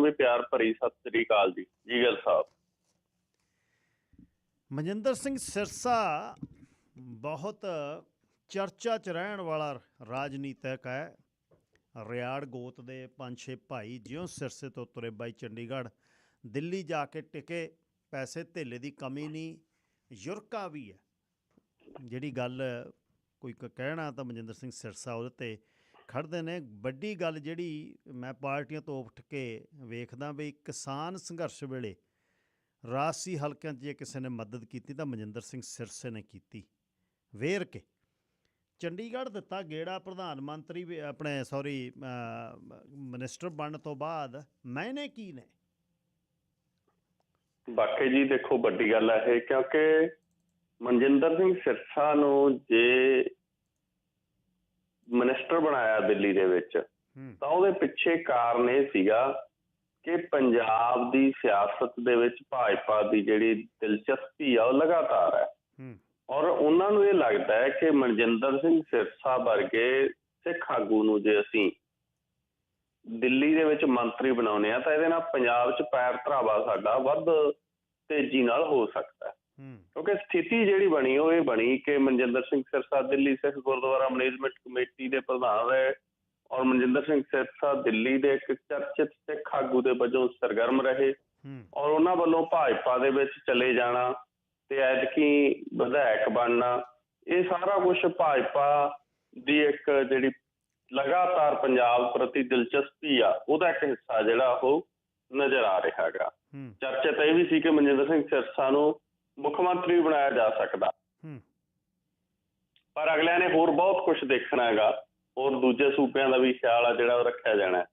ਵੱਲੋਂ ਵੀ ਪਿਆਰ ਭਰੀ ਸਤਿ ਸ੍ਰੀ ਅਕਾਲ ਜੀ ਜੀ ਸਾਹਿਬ। ਮਨਜਿੰਦਰ ਸਿੰਘ ਸਿਰਸਾ ਬਹੁਤ ਚਰਚਾ 'ਚ ਰਹਿਣ ਵਾਲਾ ਰਾਜਨੀਤਿਕ ਹੈ। ਰਿਆੜ ਗੋਤ ਦੇ ਪੰਜ ਛੇ ਭਾਈ ਜਿਉਂ ਸਿਰਸੇ ਤੋਂ ਤੁਰੇ ਬਾਈ ਚੰਡੀਗੜ੍ਹ, ਦਿੱਲੀ ਜਾ ਕੇ ਟਿਕੇ, ਪੈਸੇ ਧੇਲੇ ਦੀ ਕਮੀ ਨਹੀਂ, ਯੁਰਕਾ ਵੀ ਹੈ। ਜਿਹੜੀ ਗੱਲ ਕੋਈ ਕਹਿਣਾ ਤਾਂ ਮਨਜਿੰਦਰ ਸਿੰਘ ਸਿਰਸਾ ਉਹਦੇ ਤੇ ਖੜਦੇ ਨੇ। ਵੱਡੀ ਗੱਲ ਜਿਹੜੀ ਮੈਂ ਪਾਰਟੀਆਂ ਤੋਂ ਉੱਠ ਕੇ ਵੇਖਦਾ ਵੀ ਕਿਸਾਨ ਸੰਘਰਸ਼ ਵੇਲੇ ਰਾਜਸੀ ਹਲਕਿਆਂ 'ਚ ਜੇ ਕਿਸੇ ਨੇ ਮਦਦ ਕੀਤੀ ਤਾਂ ਮਨਜਿੰਦਰ ਸਿੰਘ ਸਿਰਸੇ ਨੇ ਕੀਤੀ। ਵੇਰ ਕੇ। ਚੰਡੀਗੜ੍ਹ ਦਿੱਤਾ ਗੇੜਾ ਪ੍ਰਧਾਨ ਮੰਤਰੀ ਵੀ ਆਪਣੇ ਸੌਰੀ ਮਿਨਿਸਟਰ ਬਣਨ ਤੋਂ ਬਾਅਦ ਮੈਨੇ ਕੀ ਨੇ? ਬਾਕੀ ਜੀ ਦੇਖੋ ਵੱਡੀ ਗੱਲ ਹੈ ਇਹ ਕਿਉਂਕਿ ਮਨਜਿੰਦਰ ਸਿੰਘ ਸਿਰਸਾ ਨੂੰ ਜੇ ਮਿਨਿਸਟਰ ਬਣਾਇਆ ਦਿੱਲੀ ਦੇ ਵਿੱਚ ਤਾਂ ਉਹਦੇ ਪਿੱਛੇ ਕਾਰਨ ਇਹ ਸੀਗਾ ਕਿ ਪੰਜਾਬ ਦੀ ਸਿਆਸਤ ਦੇ ਵਿੱਚ ਭਾਜਪਾ ਦੀ ਜਿਹੜੀ ਦਿਲਚਸਪੀ ਆ ਉਹ ਲਗਾਤਾਰ ਹੈ। ਔਰ ਉਹਨਾਂ ਨੂੰ ਇਹ ਲੱਗਦਾ ਹੈ ਕਿ ਮਨਜਿੰਦਰ ਸਿੰਘ ਸਿਰਸਾ ਵਰਗੇ ਸਿੱਖ ਆਗੂ ਨੂੰ ਜੇ ਅਸੀਂ ਦਿੱਲੀ ਦੇ ਵਿੱਚ ਮੰਤਰੀ ਬਣਾਉਨੇ ਆ ਤਾਂ ਇਹਦੇ ਨਾਲ ਪੰਜਾਬ 'ਚ ਪੈਰ ਧਰਾਵਾ ਸਾਡਾ ਵੱਧ ਤੇਜ਼ੀ ਨਾਲ ਹੋ ਸਕਦਾ ਕਿਉਂਕਿ ਸਥਿਤੀ ਜਿਹੜੀ ਬਣੀ ਉਹ ਇਹ ਬਣੀ ਕਿ ਮਨਜਿੰਦਰ ਸਿੰਘ ਸਿਰਸਾ ਦਿੱਲੀ ਸਿੱਖ ਗੁਰਦੁਆਰਾ ਮੈਨੇਜਮੈਂਟ ਕਮੇਟੀ ਦੇ ਪ੍ਰਧਾਨ ਰਹੇ ਔਰ ਮਨਜਿੰਦਰ ਸਿੰਘ ਸਿਰਸਾ ਦਿੱਲੀ ਦੇ ਇੱਕ ਚਰਚਿਤ ਸਿੱਖ ਆਗੂ ਦੇ ਵਜੋਂ ਸਰਗਰਮ ਰਹੇ ਔਰ ਉਹਨਾਂ ਵੱਲੋਂ ਭਾਜਪਾ ਦੇ ਵਿੱਚ ਚਲੇ ਜਾਣਾ ਤੇ ਐਤਕੀ ਵਿਧਾਇਕ ਬਣਨਾ ਇਹ ਸਾਰਾ ਕੁਝ ਭਾਜਪਾ ਦੀ ਇੱਕ ਜਿਹੜੀ ਲਗਾਤਾਰ ਪੰਜਾਬ ਪ੍ਰਤੀ ਦਿਲਚਸਪੀ ਆ ਉਹਦਾ ਇੱਕ ਹਿੱਸਾ ਜਿਹੜਾ ਉਹ ਨਜ਼ਰ ਆ ਰਿਹਾ ਹੈਗਾ। ਚਰਚਾ ਤਾਂ ਇਹ ਵੀ ਸੀ ਕਿ ਮਨਜਿੰਦਰ ਸਿੰਘ ਸਿਰਸਾ ਨੂੰ ਮੁੱਖ ਮੰਤਰੀ ਬਣਾਇਆ ਜਾ ਸਕਦਾ। ਪਰ ਅਗਲਿਆਂ ਨੇ ਹੋਰ ਬਹੁਤ ਕੁਝ ਦੇਖਣਾ ਹੈਗਾ। ਹੋਰ ਦੂਜੇ ਸੂਬਿਆਂ ਦਾ ਵੀ ਖਿਆਲ ਆ ਜਿਹੜਾ ਉਹ ਰੱਖਿਆ ਜਾਣਾ।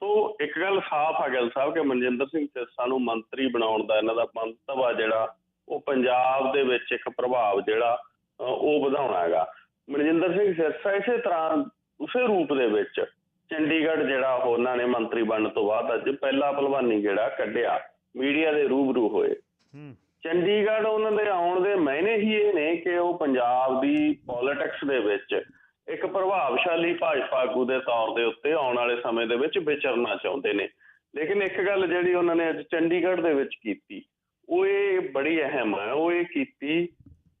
ਸੋ ਇੱਕ ਗੱਲ ਸਾਫ਼ ਆ ਗੱਲ ਸਾਹਿਬ ਕਿ ਮਨਜਿੰਦਰ ਸਿੰਘ ਸਿਰਸਾ ਨੂੰ ਮੰਤਰੀ ਬਣਾਉਣ ਦਾ ਇਹਨਾਂ ਦਾ ਮੰਤਵ ਆ ਜਿਹੜਾ ਉਹ ਪੰਜਾਬ ਦੇ ਵਿੱਚ ਇੱਕ ਪ੍ਰਭਾਵ ਜਿਹੜਾ ਉਹ ਵਧਾਉਣਾ ਹੈਗਾ। ਮਨਜਿੰਦਰ ਸਿੰਘ ਸਿਰਸਾ ਇਸੇ ਤਰ੍ਹਾਂ ਉਸੇ ਰੂਪ ਦੇ ਵਿੱਚ ਚੰਡੀਗੜ੍ਹ ਜਿਹੜਾ ਉਹ ਉਹਨਾਂ ਨੇ ਮੰਤਰੀ ਬਣਨ ਤੋਂ ਬਾਅਦ ਅੱਜ ਪਹਿਲਾ ਭਲਵਾਨੀ ਜਿਹੜਾ ਕੱਢਿਆ। ਮੀਡੀਆ ਦੇ ਰੂਬਰੂ ਹੋਏ। ਚੰਡੀਗੜ੍ਹ ਉਹਨਾਂ ਦੇ ਆਉਣ ਦੇ ਮਾਇਨੇ ਹੀ ਇਹ ਨੇ ਕਿ ਉਹ ਪੰਜਾਬ ਦੀ ਪੋਲਿਟਿਕਸ ਦੇ ਵਿੱਚ ਇੱਕ ਪ੍ਰਭਾਵਸ਼ਾਲੀ ਭਾਜਪਾ ਆਗੂ ਦੇ ਤੌਰ ਦੇ ਉੱਤੇ ਆਉਣ ਵਾਲੇ ਸਮੇਂ ਦੇ ਵਿੱਚ ਵਿਚਰਨਾ ਚਾਹੁੰਦੇ ਨੇ। ਲੇਕਿਨ ਇੱਕ ਗੱਲ ਜਿਹੜੀ ਉਹਨਾਂ ਨੇ ਅੱਜ ਚੰਡੀਗੜ੍ਹ ਦੇ ਵਿੱਚ ਕੀਤੀ, ਉਹ ਇਹ ਬੜੀ ਅਹਿਮ ਹੈ। ਉਹ ਇਹ ਕੀਤੀ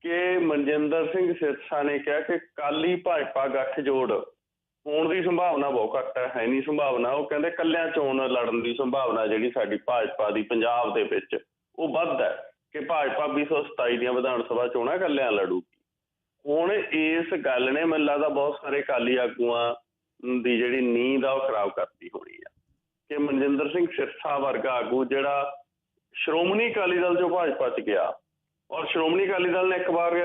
ਕਿ ਮਨਜਿੰਦਰ ਸਿੰਘ ਸਿਰਸਾ ਨੇ ਕਿਹਾ ਕਿ ਕਾਲੀ ਭਾਜਪਾ ਗੱਠਜੋੜ ਹੋਣ ਦੀ ਸੰਭਾਵਨਾ ਬਹੁਤ ਘੱਟ ਹੈ ਹੈ ਨਹੀਂ ਸੰਭਾਵਨਾ। ਉਹ ਕਹਿੰਦੇ ਕੱਲਿਆਂ ਚੋਣ ਲੜਨ ਦੀ ਸੰਭਾਵਨਾ ਜਿਹੜੀ ਸਾਡੀ ਭਾਜਪਾ ਦੀ ਪੰਜਾਬ ਦੇ ਵਿੱਚ ਉਹ ਵੱਧ ਹੈ। ਕਿ ਭਾਜਪਾ 227 ਦੀਆਂ ਵਿਧਾਨ ਸਭਾ ਚੋਣਾਂ ਕੱਲਿਆਂ ਲੜੂਗੀ। ਹੁਣ ਇਸ ਗੱਲ ਨੇ ਮੈਨੂੰ ਲੱਗਦਾ ਬਹੁਤ ਸਾਰੇ ਕਾਲੀ ਆਗੂਆਂ ਦੀ ਜਿਹੜੀ ਨੀਂਦ ਆ ਉਹ ਖਰਾਬ ਕਰਤੀ ਹੋਣੀ ਆ। ਕਿ ਮਨਜਿੰਦਰ ਸਿੰਘ ਸਿਰਸਾ ਵਰਗਾ ਆਗੂ ਜਿਹੜਾ ਸ਼੍ਰੋਮਣੀ ਅਕਾਲੀ ਦਲ ਚੋਂ ਭਾਜਪਾ 'ਚ ਗਿਆ, ਔਰ ਸ਼੍ਰੋਮਣੀ ਅਕਾਲੀ ਦਲ ਨੇ ਇੱਕ ਵਾਰ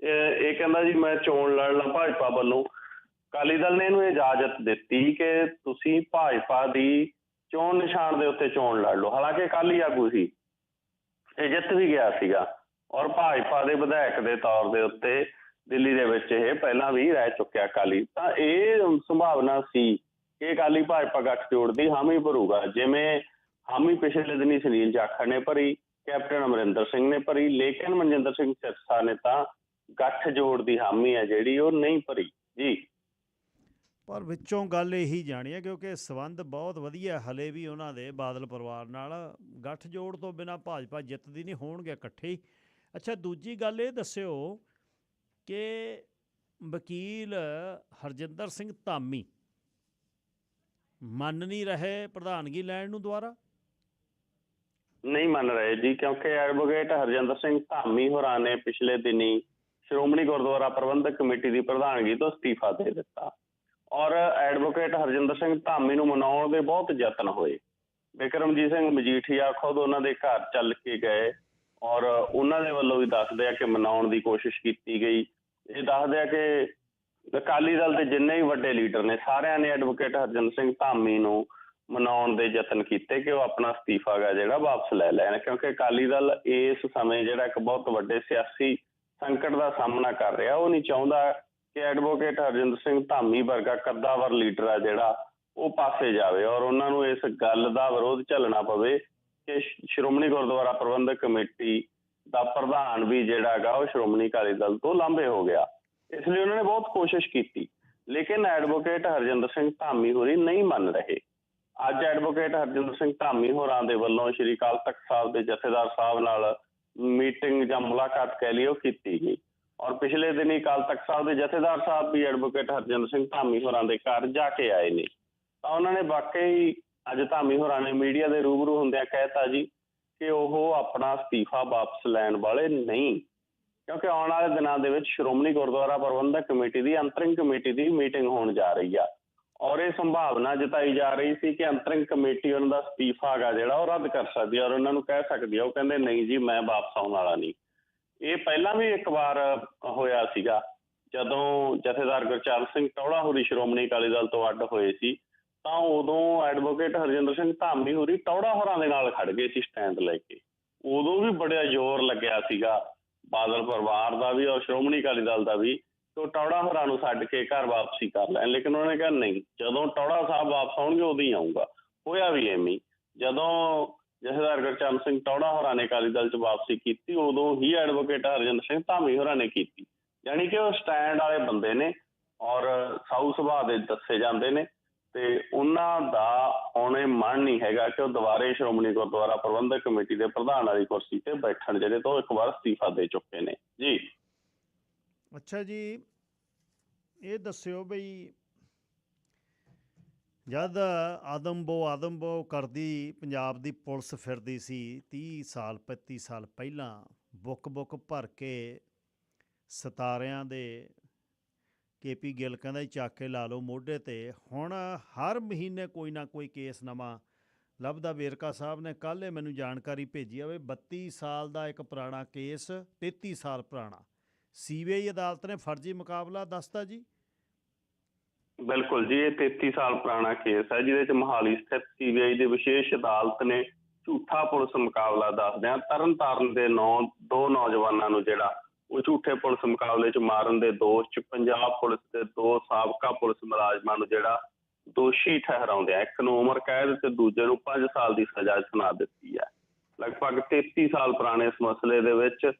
ਇਹ ਕਹਿੰਦਾ ਜੀ, ਮੈਂ ਚੋਣ ਲੜਨਾ ਭਾਜਪਾ ਵੱਲੋਂ। ਅਕਾਲੀ ਦਲ ਨੇ ਇਹਨੂੰ ਇਜਾਜ਼ਤ ਦਿੱਤੀ ਕਿ ਤੁਸੀਂ ਭਾਜਪਾ ਦੀ ਚੋਣ ਨਿਸ਼ਾਨ ਦੇ ਉੱਤੇ ਚੋਣ ਲੜ ਲਓ। ਹਾਲਾਂਕਿ ਅਕਾਲੀ ਆਗੂ ਸੀ। ਇਹ ਜਿੱਤ ਵੀ ਗਿਆ ਸੀਗਾ। ਔਰ ਭਾਜਪਾ ਦੇ ਵਿਧਾਇਕ ਦੇ ਤੌਰ ਦੇ ਉੱਤੇ ਦਿੱਲੀ ਦੇ ਵਿੱਚ ਇਹ ਪਹਿਲਾਂ ਵੀ ਰਹਿ ਚੁੱਕਿਆ ਅਕਾਲੀ। ਤਾਂ ਇਹ ਸੰਭਾਵਨਾ ਸੀ ਕਿ ਅਕਾਲੀ ਭਾਜਪਾ ਗੱਠਜੋੜ ਦੀ ਹਾਮੀ ਭਰੂਗਾ। ਜਿਵੇਂ ਹਾਮੀ ਪਿਛਲੇ ਦਿਨੀ ਸੁਨੀਲ ਜਾਖੜ ਨੇ ਭਰੀ, ਕੈਪਟਨ ਅਮਰਿੰਦਰ ਸਿੰਘ ਨੇ ਭਰੀ, ਲੇਕਿਨ ਮਨਜਿੰਦਰ ਸਿੰਘ ਸਿਰਸਾ ਨੇ ਤਾਂ ਗੱਠਜੋੜ ਦੀ ਹਾਮੀ ਹੈ ਜਿਹੜੀ ਉਹ ਨਹੀਂ ਭਰੀ। ਜੀ। ਪਰ ਵਿੱਚੋਂ ਗੱਲ ਇਹੀ ਜਾਣੀ ਹੈ ਕਿਉਂਕਿ ਸਬੰਧ ਬਹੁਤ ਵਧੀਆ ਹਲੇ ਵੀ ਉਹਨਾਂ ਦੇ ਬਾਦਲ ਪਰਿਵਾਰ ਨਾਲ। ਗੱਠਜੋੜ ਤੋਂ ਬਿਨਾ ਭਾਜਪਾ ਜਿੱਤਦੀ ਨਹੀਂ, ਹੋਣਗੇ ਇਕੱਠੇ ਅੱਛਾ, ਦੂਜੀ ਗੱਲ ਇਹ ਦੱਸਿਓ ਕਿ ਵਕੀਲ ਹਰਜਿੰਦਰ ਸਿੰਘ ਧਾਮੀ ਮੰਨ ਨਹੀਂ ਰਹੇ ਪ੍ਰਧਾਨਗੀ ਲੈਣ ਨੂੰ ਦੁਆਰਾ ਨਹੀਂ ਮੰਨ ਰਹੇ ਜੀ, ਕਿਉਂਕਿ ਐਡਵੋਕੇਟ ਹਰਜਿੰਦਰ ਸਿੰਘ ਧਾਮੀ ਹੋਰਾਂ ਨੇ ਪਿਛਲੇ ਦਿਨੀ ਸ਼੍ਰੋਮਣੀ ਗੁਰਦੁਆਰਾ ਪ੍ਰਬੰਧਕ ਕਮੇਟੀ ਦੀ ਪ੍ਰਧਾਨਗੀ ਤੋਂ ਅਸਤੀਫਾ ਦੇ ਦਿੱਤਾ। ਔਰ ਐਡਵੋਕੇਟ ਹਰਜਿੰਦਰ ਸਿੰਘ ਧਾਮੀ ਨੂੰ ਮਨਾਉਣ ਦੇ ਬਹੁਤ ਯਤਨ ਹੋਏ। ਬਿਕਰਮਜੀਤ ਸਿੰਘ ਮਜੀਠੀਆ ਖੁਦ ਉਹਨਾਂ ਦੇ ਘਰ ਚੱਲ ਕੇ ਗਏ ਔਰ ਉਹਨਾਂ ਦੇ ਵੱਲੋਂ ਵੀ ਦੱਸਦੇ ਆ ਕਿ ਮਨਾਉਣ ਦੀ ਕੋਸ਼ਿਸ਼ ਕੀਤੀ ਗਈ। ਇਹ ਦੱਸਦੇ ਆ ਕਿ ਅਕਾਲੀ ਦਲ ਦੇ ਜਿੰਨੇ ਵੀ ਵੱਡੇ ਲੀਡਰ ਨੇ, ਸਾਰਿਆਂ ਨੇ ਐਡਵੋਕੇਟ ਹਰਜਿੰਦਰ ਸਿੰਘ ਧਾਮੀ ਨੂੰ ਮਨਾਉਣ ਦੇ ਯਤਨ ਕੀਤੇ ਕਿ ਉਹ ਆਪਣਾ ਅਸਤੀਫਾ ਗਾ ਜਿਹੜਾ ਵਾਪਸ ਲੈ ਲੈਣ, ਕਿਉਂਕਿ ਅਕਾਲੀ ਦਲ ਇਸ ਸਮੇਂ ਜਿਹੜਾ ਇੱਕ ਬਹੁਤ ਵੱਡੇ ਸਿਆਸੀ ਸੰਕਟ ਦਾ ਸਾਹਮਣਾ ਕਰ ਰਿਹਾ, ਉਹ ਨਹੀਂ ਚਾਹੁੰਦਾ ਕਿ ਐਡਵੋਕੇਟ ਹਰਜਿੰਦਰ ਸਿੰਘ ਧਾਮੀ ਵਰਗਾ ਕੱਦਾਵਰ ਲੀਡਰ ਆ ਜਿਹੜਾ ਉਹ ਪਾਸੇ ਜਾਵੇ ਔਰ ਉਹਨਾਂ ਨੂੰ ਇਸ ਗੱਲ ਦਾ ਵਿਰੋਧ ਝੱਲਣਾ ਪਵੇ ਕਿ ਸ਼੍ਰੋਮਣੀ ਗੁਰਦੁਆਰਾ ਪ੍ਰਬੰਧਕ ਕਮੇਟੀ ਦਾ ਪ੍ਰਧਾਨ ਵੀ ਜਿਹੜਾ ਹੈਗਾ ਉਹ ਸ਼੍ਰੋਮਣੀ ਅਕਾਲੀ ਦਲ ਤੋਂ ਲਾਂਭੇ ਹੋ ਗਿਆ। ਇਸ ਲਈ ਉਹਨਾਂ ਨੇ ਬਹੁਤ ਕੋਸ਼ਿਸ਼ ਕੀਤੀ, ਲੇਕਿਨ ਐਡਵੋਕੇਟ ਹਰਜਿੰਦਰ ਸਿੰਘ ਧਾਮੀ ਹੋਰੀ ਨਹੀਂ ਮੰਨ ਰਹੇ। ਅੱਜ ਐਡਵੋਕੇਟ ਹਰਜਿੰਦਰ ਸਿੰਘ ਧਾਮੀ ਹੋਰਾਂ ਦੇ ਵੱਲੋਂ ਸ਼੍ਰੀ ਅਕਾਲ ਤਖਤ ਸਾਹਿਬ ਦੇ ਜਥੇਦਾਰ ਸਾਹਿਬ ਨਾਲ ਮੀਟਿੰਗ ਜਾਂ ਮੁਲਾਕਾਤ ਕਹਿ ਲਈ ਉਹ ਕੀਤੀ ਗਈ। ਔਰ ਪਿਛਲੇ ਦਿਨੀ ਅਕਾਲ ਤਖਤ ਸਾਹਿਬ ਦੇ ਜਥੇਦਾਰ ਸਾਹਿਬ ਵੀ ਐਡਵੋਕੇਟ ਹਰਜਿੰਦਰ ਸਿੰਘ ਧਾਮੀ ਹੋਰਾਂ ਦੇ ਘਰ ਜਾ ਕੇ ਆਏ ਨੇ। ਤਾਂ ਉਹਨਾਂ ਨੇ ਵਾਕਈ ਅੱਜ ਧਾਮੀ ਹੋਰਾਂ ਨੇ ਮੀਡੀਆ ਦੇ ਰੂਬਰੂ ਹੁੰਦਿਆਂ ਕਹਿਤਾ ਜੀ ਕਿ ਉਹ ਆਪਣਾ ਅਸਤੀਫਾ ਵਾਪਸ ਲੈਣ ਵਾਲੇ ਨਹੀਂ। ਕਿਉਂਕਿ ਆਉਣ ਵਾਲੇ ਦਿਨਾਂ ਦੇ ਵਿੱਚ ਸ਼੍ਰੋਮਣੀ ਗੁਰਦੁਆਰਾ ਪ੍ਰਬੰਧਕ ਕਮੇਟੀ ਦੀ, ਅੰਤਰਿੰਗ ਕਮੇਟੀ ਦੀ ਮੀਟਿੰਗ ਹੋਣ ਜਾ ਰਹੀ ਆ। ਔਰ ਇਹ ਸੰਭਾਵਨਾ ਜਤਾਈ ਜਾ ਰਹੀ ਸੀ ਕਿ ਅੰਤਰਿੰਗ ਕਮੇਟੀ ਉਹਨਾਂ ਦਾ ਅਸਤੀਫਾ ਹੈਗਾ ਜਿਹੜਾ ਉਹ ਰੱਦ ਕਰ ਸਕਦੀ ਹੈ ਔਰ ਉਹਨਾਂ ਨੂੰ ਕਹਿ ਸਕਦੀ ਹੈ ਉਹ ਕਹਿੰਦੇ, ਨਹੀਂ ਜੀ, ਮੈਂ ਵਾਪਸ ਆਉਣ ਵਾਲਾ ਨਹੀਂ। ਇਹ ਪਹਿਲਾਂ ਵੀ ਇੱਕ ਵਾਰ ਹੋਇਆ ਸੀਗਾ, ਜਦੋਂ ਜਥੇਦਾਰ ਗੁਰਚਰਨ ਸਿੰਘ ਟੌੜਾ ਹੋਰੀ, ਸ਼੍ਰੋਮਣੀ ਅਕਾਲੀ ਦਲ ਤੋਂ ਅੱਡ ਹੋਏ ਸੀ, ਤਾਂ ਉਦੋਂ ਐਡਵੋਕੇਟ ਹਰਜਿੰਦਰ ਸਿੰਘ ਧਾਮੀ ਹੋਰੀ ਟੌੜਾ ਹੋਰਾਂ ਦੇ ਨਾਲ ਖੜ ਗਏ ਸੀ ਸਟੈਂਡ ਲੈ ਕੇ। ਉਦੋਂ ਵੀ ਬੜਾ ਜ਼ੋਰ ਲੱਗਿਆ ਸੀਗਾ, ਬਾਦਲ ਪਰਿਵਾਰ ਦਾ ਵੀ ਔਰ ਸ਼੍ਰੋਮਣੀ ਅਕਾਲੀ ਦਲ ਦਾ ਵੀ ਤੋਂ ਟੌੜਾ ਹੋਰਾਂ ਨੂੰ ਛੱਡ ਕੇ ਘਰ ਵਾਪਸੀ ਕਰ ਲੈਣ। ਲੇਕਿਨ ਉਹਨਾਂ ਨੇ ਕਿਹਾ, ਨਹੀਂ, ਜਦੋਂ ਟੌੜਾ ਸਾਹਿਬ ਵਾਪਸ ਆਉਣਗੇ, ਉਦੋਂ ਹੀ ਆਉਂਗਾ ਹੋਇਆ ਵੀ ਐਵੇਂ ਜਦੋਂ ਜਥੇਦਾਰ ਗੁਰਚਰਨ ਸਿੰਘ ਟੌੜਾ ਹੋਰਾਂ ਨੇ ਅਕਾਲੀ ਦਲ 'ਚ ਵਾਪਸੀ ਕੀਤੀ, ਉਦੋਂ ਹੀ ਐਡਵੋਕੇਟ ਹਰਜਿੰਦਰ ਸਿੰਘ ਧਾਮੀ ਹੋਰਾਂ ਨੇ ਕੀਤੀ। ਯਾਨੀ ਕਿ ਉਹ ਸਟੈਂਡ ਵਾਲੇ ਬੰਦੇ ਨੇ ਔਰ ਸਾਊ ਸੁਭਾਅ ਦੇ ਦੱਸੇ ਜਾਂਦੇ ਨੇ ਤੇ ਉਹਨਾਂ ਦਾ ਹੁਣੇ ਮਨ ਨਹੀਂ ਹੈਗਾ ਕਿ ਉਹ ਦੁਬਾਰੇ ਸ਼੍ਰੋਮਣੀ ਗੁਰਦੁਆਰਾ ਪ੍ਰਬੰਧਕ ਕਮੇਟੀ ਦੇ ਪ੍ਰਧਾਨ ਵਾਲੀ ਕੁਰਸੀ ਤੇ ਬੈਠਣ ਜਿਹੜੇ ਤੋਂ ਇੱਕ ਵਾਰ ਅਸਤੀਫਾ ਦੇ ਚੁੱਕੇ ਨੇ। ਜੀ। ਅੱਛਾ ਜੀ, ਇਹ ਦੱਸਿਓ ਬਈ ਜਦ ਆਦਮਬੋ ਆਦਮਬੋ ਕਰਦੀ, ਪੰਜਾਬ ਦੀ ਪੁਲਿਸ ਫਿਰਦੀ ਸੀ 30 ਸਾਲ 35 ਸਾਲ ਪਹਿਲਾਂ ਬੁੱਕ ਬੁੱਕ ਭਰ ਕੇ ਸਤਾਰਿਆਂ ਦੇ ਕੇਪੀ ਗਿੱਲ ਕਹਿੰਦਾ ਜੀ, ਚੱਕ ਕੇ ਲਾ ਲਓ ਮੋਢੇ ਤੇ। ਹੁਣ ਹਰ ਮਹੀਨੇ ਕੋਈ ਨਾ ਕੋਈ ਕੇਸ ਨਵਾਂ ਲੱਭਦਾ। ਵੇਰਕਾ ਸਾਹਿਬ ਨੇ ਕੱਲ੍ਹ ਇਹ ਮੈਨੂੰ ਜਾਣਕਾਰੀ ਭੇਜੀ ਆ ਵੀ 32 ਸਾਲ ਦਾ ਇੱਕ ਪੁਰਾਣਾ ਕੇਸ 33 ਸਾਲ ਪੁਰਾਣਾ। ਸੀਬੀਆਈ ਅਦਾਲਤ ਨੇ ਫਰਜ਼ੀ ਮੁਕਾਬਲਾ ਦੱਸਤਾ ਜੀ। ਬਿਲਕੁਲ ਜੀ, ਇਹ 33 ਸਾਲ ਪੁਰਾਣਾ ਕੇਸ ਹੈ, ਜਿਹਦੇ ਚ ਮਹਾਲੀ ਸਥਿਤ ਸੀਬੀਆਈ ਦੀ ਵਿਸ਼ੇਸ਼ ਅਦਾਲਤ ਨੇ ਝੂਠਾ ਪੁਲਿਸ ਮੁਕਾਬਲਾ ਦੱਸਦਿਆਂ ਤਰਨਤਾਰਨ ਦੇ ਨੌ, ਦੋ ਨੌਜਵਾਨਾਂ ਨੂੰ ਜਿਹੜਾ ਉਹ ਝੂਠੇ ਪੁਲਿਸ ਮੁਕਾਬਲੇ 'ਚ ਮਾਰਨ ਦੇ ਦੋਸ਼ 'ਚ ਪੰਜਾਬ ਪੁਲਿਸ ਦੇ ਦੋ ਸਾਬਕਾ ਪੁਲਿਸ ਮੁਲਾਜ਼ਮਾਂ ਨੂੰ ਜਿਹੜਾ ਦੋਸ਼ੀ ਠਹਿਰਾਉਂਦੇ ਆ ਇੱਕ ਨੂੰ ਉਮਰ ਕੈਦ ਤੇ ਦੂਜੇ ਨੂੰ 5 ਸਾਲ ਦੀ ਸਜ਼ਾ ਸੁਣਾ ਦਿੱਤੀ ਹੈ। ਲਗਭਗ 33 ਸਾਲ ਪੁਰਾਣੇ ਇਸ ਮਸਲੇ ਦੇ ਵਿੱਚ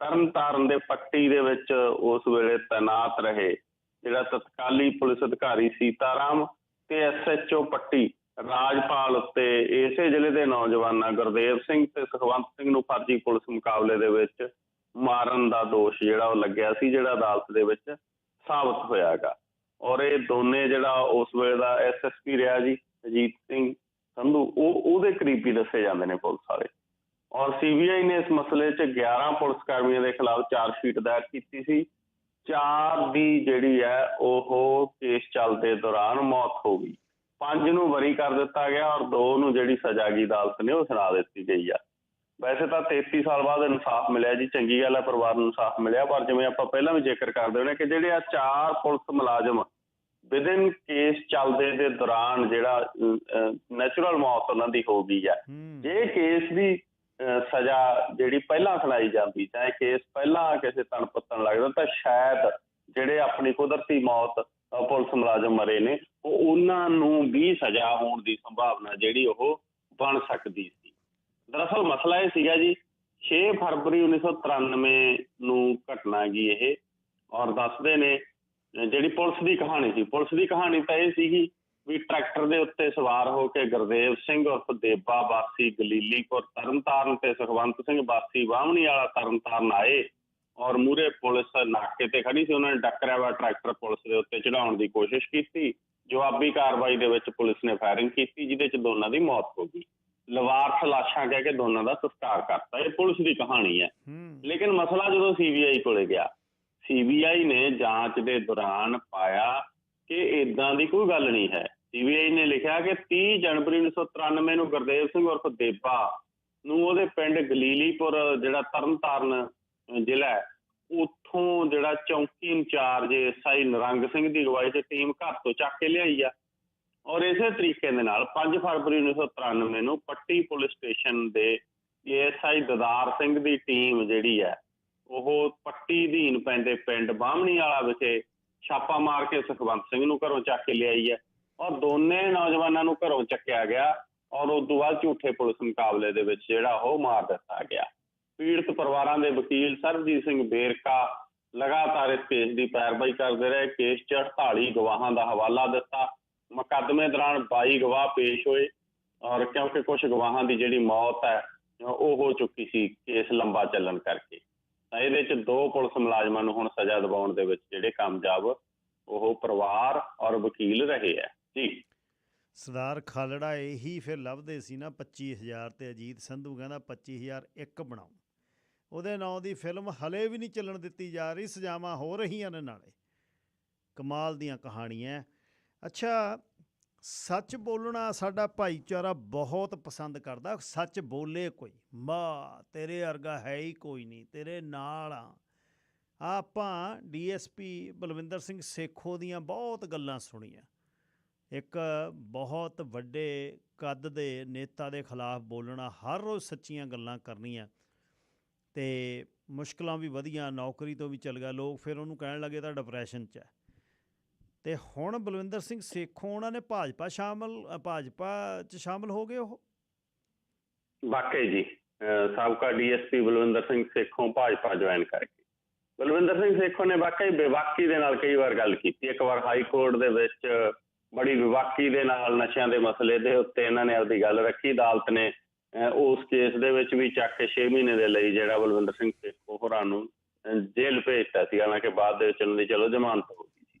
ਤਰਨਤਾਰਨ ਦੇ ਪੱਟੀ ਦੇ ਵਿੱਚ ਉਸ ਵੇਲੇ ਤਾਇਨਾਤ ਰਹੇ ਜਿਹੜਾ ਤਤਕਾਲੀ ਪੁਲਿਸ ਅਧਿਕਾਰੀ ਸੀਤਾਰਾਮ ਤੇ ਐਸਐਚਓ ਪੱਟੀ ਰਾਜਪਾਲ ਉੱਤੇ ਇਸੇ ਜ਼ਿਲ੍ਹੇ ਦੇ ਨੌਜਵਾਨਾਂ ਗੁਰਦੇਵ ਸਿੰਘ ਤੇ ਸੁਖਵੰਤ ਸਿੰਘ ਨੂੰ ਫਰਜ਼ੀ ਪੁਲਿਸ ਮੁਕਾਬਲੇ ਦੇ ਵਿੱਚ ਮਾਰਨ ਦਾ ਦੋਸ਼ ਜਿਹੜਾ ਉਹ ਲੱਗਿਆ ਸੀ, ਜਿਹੜਾ ਅਦਾਲਤ ਦੇ ਵਿੱਚ ਸਾਬਤ ਹੋਇਆਗਾ ਔਰ ਇਹ ਦੋਨੇ ਜਿਹੜਾ ਉਸ ਵੇਲੇ ਦਾ ਐਸਐਸਪੀ ਰਿਹਾ ਜੀ, ਅਜੀਤ ਸਿੰਘ ਸੰਧੂ, ਉਹ ਉਹਦੇ ਕਰੀਬੀ ਦੱਸੇ ਜਾਂਦੇ ਨੇ ਪੁਲਿਸ ਵਾਲੇ। ਔਰ ਸੀਬੀਆਈ ਨੇ ਇਸ ਮਸਲੇ 'ਚ 11 ਪੁਲਿਸ ਕਰਮੀਆਂ ਦੇ ਖਿਲਾਫ ਚਾਰਜ ਸ਼ੀਟ ਦਾਇਰ ਕੀਤੀ ਸੀ। ਚਾਰ ਦੀ ਜਿਹੜੀ ਹੈ ਉਹ ਕੇਸ ਚੱਲਦੇ ਦੌਰਾਨ ਮੌਤ ਹੋ ਗਈ। ਪੰਜ ਨੂੰ ਬਰੀ ਕਰ ਦਿੱਤਾ ਗਿਆ ਔਰ ਦੋ ਨੂੰ ਜਿਹੜੀ ਸਜ਼ਾ ਦੀ ਅਦਾਲਤ ਨੇ ਉਹ ਸੁਣਾ ਦਿੱਤੀ ਗਈ ਆ। ਵੈਸੇ ਤਾਂ 33 ਸਾਲ ਬਾਅਦ ਇਨਸਾਫ ਮਿਲਿਆ ਜੀ ਚੰਗੀ ਗੱਲ ਹੈ ਪਰਿਵਾਰ ਨੂੰ ਇਨਸਾਫ ਮਿਲਿਆ ਪਰ ਜਿਵੇਂ ਆਪਾਂ ਪਹਿਲਾਂ ਵੀ ਜ਼ਿਕਰ ਕਰਦੇ ਹੋਣੇ ਕਿ ਜਿਹੜੇ ਆ ਚਾਰ ਪੁਲਿਸ ਮੁਲਾਜ਼ਮ ਵਿਦਿਨ ਕੇਸ ਚੱਲਦੇ ਦੇ ਦੌਰਾਨ ਜਿਹੜਾ ਨੈਚੁਰਲ ਮੌਤ ਉਹਨਾਂ ਦੀ ਹੋ ਗਈ ਹੈ। ਜੇ ਕੇਸ ਦੀ ਸਜ਼ਾ ਜਿਹੜੀ ਪਹਿਲਾਂ ਸੁਣਾਈ ਜਾਂਦੀ, ਚਾਹੇ ਕੇਸ ਪਹਿਲਾਂ ਕਿਸੇ ਤਣ ਲੱਗਦਾ, ਤਾਂ ਸ਼ਾਇਦ ਜਿਹੜੇ ਆਪਣੀ ਕੁਦਰਤੀ ਮੌਤ ਪੁਲਿਸ ਮੁਲਾਜ਼ਮ ਮਰੇ ਨੇ, ਉਹ ਉਹਨਾਂ ਨੂੰ ਵੀ ਸਜ਼ਾ ਹੋਣ ਦੀ ਸੰਭਾਵਨਾ ਜਿਹੜੀ ਉਹ ਬਣ ਸਕਦੀ ਸੀ। ਦਰਅਸਲ ਮਸਲਾ ਇਹ ਸੀਗਾ ਜੀ 6 ਫਰਵਰੀ 1993 ਨੂੰ ਘਟਨਾ ਗਈ ਇਹ, ਔਰ ਦੱਸਦੇ ਨੇ, ਜਿਹੜੀ ਪੁਲਿਸ ਦੀ ਕਹਾਣੀ ਸੀ। ਪੁਲਿਸ ਦੀ ਕਹਾਣੀ ਤਾਂ ਇਹ ਸੀਗੀ ਵੀ ਟਰੈਕਟਰ ਦੇ ਉੱਤੇ ਸਵਾਰ ਹੋ ਕੇ ਗੁਰਦੇਵ ਸਿੰਘ ਉਰਫ ਦੇਬਾ ਵਾਸੀ ਗਲੀਲੀਪੁਰ ਤਰਨਤਾਰਨ ਤੇ ਸੁਖਵੰਤ ਸਿੰਘ ਵਾਸੀ ਵਾਹਮਣੀ ਵਾਲਾ ਤਰਨਤਾਰਨ ਆਏ ਔਰ ਮੂਰੇ ਪੁਲਿਸ ਨਾਕੇ ਤੇ ਖੜੀ ਸੀ। ਉਹਨਾਂ ਨੇ ਡੱਕਰਿਆ ਵਾ ਟਰੈਕਟਰ ਪੁਲਿਸ ਦੇ ਉੱਤੇ ਚੜਾਉਣ ਦੀ ਕੋਸ਼ਿਸ਼ ਕੀਤੀ। ਜਵਾਬੀ ਕਾਰਵਾਈ ਦੇ ਵਿੱਚ ਪੁਲਿਸ ਨੇ ਫਾਇਰਿੰਗ ਕੀਤੀ ਜਿਹਦੇ ਚ ਦੋਨਾਂ ਦੀ ਮੌਤ ਹੋ ਗਈ। ਲਵਾਰਸ ਲਾਸ਼ਾਂ ਕਹਿ ਕੇ ਦੋਨਾਂ ਦਾ ਸੰਸਕਾਰ ਕਰਤਾ। ਇਹ ਪੁਲਿਸ ਦੀ ਕਹਾਣੀ ਹੈ। ਲੇਕਿਨ ਮਸਲਾ ਜਦੋਂ ਸੀਬੀਆਈ ਕੋਲੇ ਗਿਆ ਸੀਬੀਆਈ ਨੇ ਜਾਂਚ ਦੇ ਦੌਰਾਨ ਪਾਇਆ ਕਿ ਇਦਾਂ ਦੀ ਕੋਈ ਗੱਲ ਨਹੀਂ ਹੈ। ਸੀਬੀਆਈ ਨੇ ਲਿਖਿਆ ਕਿ 30 ਜਨਵਰੀ 1993 ਨੂੰ ਗੁਰਦੇਵ ਸਿੰਘ ਉਰਫ ਦੇਬਾ ਨੂੰ ਉਹਦੇ ਪਿੰਡ ਗਲੀਲੀਪੁਰ, ਜਿਹੜਾ ਤਰਨਤਾਰਨ ਜ਼ਿਲ੍ਹਾ ਹੈ, ਉੱਥੋਂ ਜਿਹੜਾ ਚੌਂਕੀ ਇੰਚਾਰਜ ਐਸਆਈ ਨਰੰਗ ਸਿੰਘ ਦੀ ਅਗਵਾਈ 'ਚ ਟੀਮ ਘਰ ਤੋਂ ਚੱਕ ਕੇ ਲਿਆਈ ਆ। ਔਰ ਇਸੇ ਤਰੀਕੇ ਦੇ ਨਾਲ 5 ਫਰਵਰੀ 1993 ਨੂੰ ਪੱਟੀ ਪੁਲਿਸ ਸਟੇਸ਼ਨ ਦੇ ਐਸਆਈ ਦਦਾਰ ਸਿੰਘ ਦੀ ਟੀਮ ਜਿਹੜੀ ਹੈ, ਉਹ ਪੱਟੀ ਅਧੀਨ ਪੈਂਦੇ ਪਿੰਡ ਬਾਹਮਣੀ ਵਾਲਾ ਵਿਖੇ ਛਾਪਾ ਮਾਰ ਕੇ ਸੁਖਵੰਤ ਸਿੰਘ ਨੂੰ ਘਰੋਂ ਚੱਕ ਕੇ ਲਿਆਈ ਹੈ। ਔਰ ਦੋਨੇ ਨੌਜਵਾਨਾਂ ਨੂੰ ਘਰੋਂ ਚੱਕਿਆ ਗਿਆ ਔਰ ਉਸ ਤੋਂ ਬਾਅਦ ਝੂਠੇ ਪੁਲਿਸ ਮੁਕਾਬਲੇ ਦੇ ਵਿੱਚ ਜਿਹੜਾ ਉਹ ਮਾਰ ਦਿੱਤਾ ਗਿਆ। ਪੀੜਤ ਪਰਿਵਾਰਾਂ ਦੇ ਵਕੀਲ ਸਰਬਜੀਤ ਸਿੰਘ ਬੇਰਕਾ ਲਗਾਤਾਰ ਇਸ ਕੇਸ ਦੀ ਪੈਰਵਾਈ ਕਰਦੇ ਰਹੇ। ਕੇਸ 'ਚ 48 ਗਵਾਹਾਂ ਦਾ ਹਵਾਲਾ ਦਿੱਤਾ। ਮੁਕੱਦਮੇ ਦੌਰਾਨ 22 ਗਵਾਹ ਪੇਸ਼ ਹੋਏ ਔਰ ਕਿਉਂਕਿ ਕੁਝ ਗਵਾਹਾਂ ਦੀ ਜਿਹੜੀ ਮੌਤ ਹੈ, ਉਹ ਹੋ ਚੁੱਕੀ ਸੀ ਕੇਸ ਲੰਬਾ ਚੱਲਣ ਕਰਕੇ। ਤਾਂ ਇਹਦੇ ਚ ਦੋ ਪੁਲਿਸ ਮੁਲਾਜ਼ਮਾਂ ਨੂੰ ਹੁਣ ਸਜ਼ਾ ਦਿਵਾਉਣ ਦੇ ਵਿੱਚ ਜਿਹੜੇ ਕਾਮਯਾਬ ਉਹ ਪਰਿਵਾਰ ਔਰ ਵਕੀਲ ਰਹੇ ਹੈ। ਜੀ। ਸਰਦਾਰ ਖਾਲੜਾ ਇਹੀ ਫਿਰ ਲੱਭਦੇ ਸੀ ਨਾ 25000 ਤੇ ਅਜੀਤ ਸੰਧੂ ਕਹਿੰਦਾ 25000 ਇੱਕ ਬਣਾਓ। ਉਹਦੇ ਨਾਂ ਦੀ ਫਿਲਮ ਹਲੇ ਵੀ ਨਹੀਂ ਚੱਲਣ ਦਿੱਤੀ ਜਾ ਰਹੀ, ਸਜ਼ਾਵਾਂ ਹੋ ਰਹੀਆਂ ਨੇ ਨਾਲੇ। ਕਮਾਲ ਦੀਆਂ ਕਹਾਣੀਆਂ। ਅੱਛਾ, ਸੱਚ ਬੋਲਣਾ ਸਾਡਾ ਭਾਈਚਾਰਾ ਬਹੁਤ ਪਸੰਦ ਕਰਦਾ, ਸੱਚ ਬੋਲੇ ਕੋਈ। ਮਾ ਤੇਰੇ ਵਰਗਾ ਹੈ ਹੀ ਕੋਈ ਨਹੀਂ, ਤੇਰੇ ਨਾਲ ਆ। ਆਪਾਂ ਡੀਐਸਪੀ ਬਲਵਿੰਦਰ ਸਿੰਘ ਸੇਖੋ ਦੀਆਂ ਬਹੁਤ ਗੱਲਾਂ ਸੁਣੀਆਂ। ਇੱਕ ਬਹੁਤ ਵੱਡੇ ਕੱਦ ਦੇ ਨੇਤਾ ਦੇ ਖਿਲਾਫ ਬੋਲਣਾ ਹਰ ਰੋਜ਼ ਸੱਚੀਆਂ ਗੱਲਾਂ ਕਰਨੀਆਂ ਤੇ ਮੁਸ਼ਕਲਾਂ ਵੀ ਵਧੀਆਂ, ਨੌਕਰੀ ਤੋਂ ਵੀ ਚਲ ਗਿਆ, ਲੋਕ ਫਿਰ ਉਹਨੂੰ ਕਹਿਣ ਲੱਗੇ ਤਾਂ ਡਿਪਰੈਸ਼ਨ 'ਚ ਹੈ। ਤੇ ਹੁਣ ਬਲਵਿੰਦਰ ਸਿੰਘ ਸੇਖੋਂ ਉਹਨਾਂ ਨੇ ਭਾਜਪਾ ਸ਼ਾਮਲ, ਭਾਜਪਾ 'ਚ ਸ਼ਾਮਲ ਹੋ ਗਏ ਉਹ? ਵਾਕਈ ਜੀ ਸਾਬਕਾ ਡੀਐਸਪੀ ਬਲਵਿੰਦਰ ਸਿੰਘ ਸੇਖੋਂ ਭਾਜਪਾ ਜੁਆਇਨ ਕਰਕੇ। ਬਲਵਿੰਦਰ ਸਿੰਘ ਸੇਖੋਂ ਨੇ ਵਾਕਈ ਬੇਵਾਕੀ ਦੇ ਨਾਲ ਕਈ ਵਾਰ ਗੱਲ ਕੀਤੀ। ਇੱਕ ਵਾਰ ਹਾਈ ਕੋਰਟ ਦੇ ਵਿੱਚ ਬੜੀ ਵਿਵਾਕੀ ਦੇ ਨਾਲ ਨਸ਼ਿਆਂ ਦੇ ਮਸਲੇ ਦੇ ਉੱਤੇ ਇਹਨਾਂ ਨੇ ਆਪਦੀ ਗੱਲ ਰੱਖੀ, ਅਦਾਲਤ ਨੇ ਉਸ ਕੇਸ ਦੇ ਵਿੱਚ ਵੀ ਚੱਕ ਕੇ 6 ਮਹੀਨੇ ਦੇ ਲਈ ਜਿਹੜਾ ਬਲਵਿੰਦਰ ਸਿੰਘ ਸੇਖੋਂ ਨੂੰ ਜੇਲ੍ਹ ਭੇਜਤਾ ਸੀ। ਹਾਲਾਂਕਿ ਬਾਅਦ ਦੇ ਵਿੱਚ ਉਹਨਾਂ ਦੀ ਚਲੋ ਜ਼ਮਾਨਤ ਹੋ ਗਈ ਸੀ।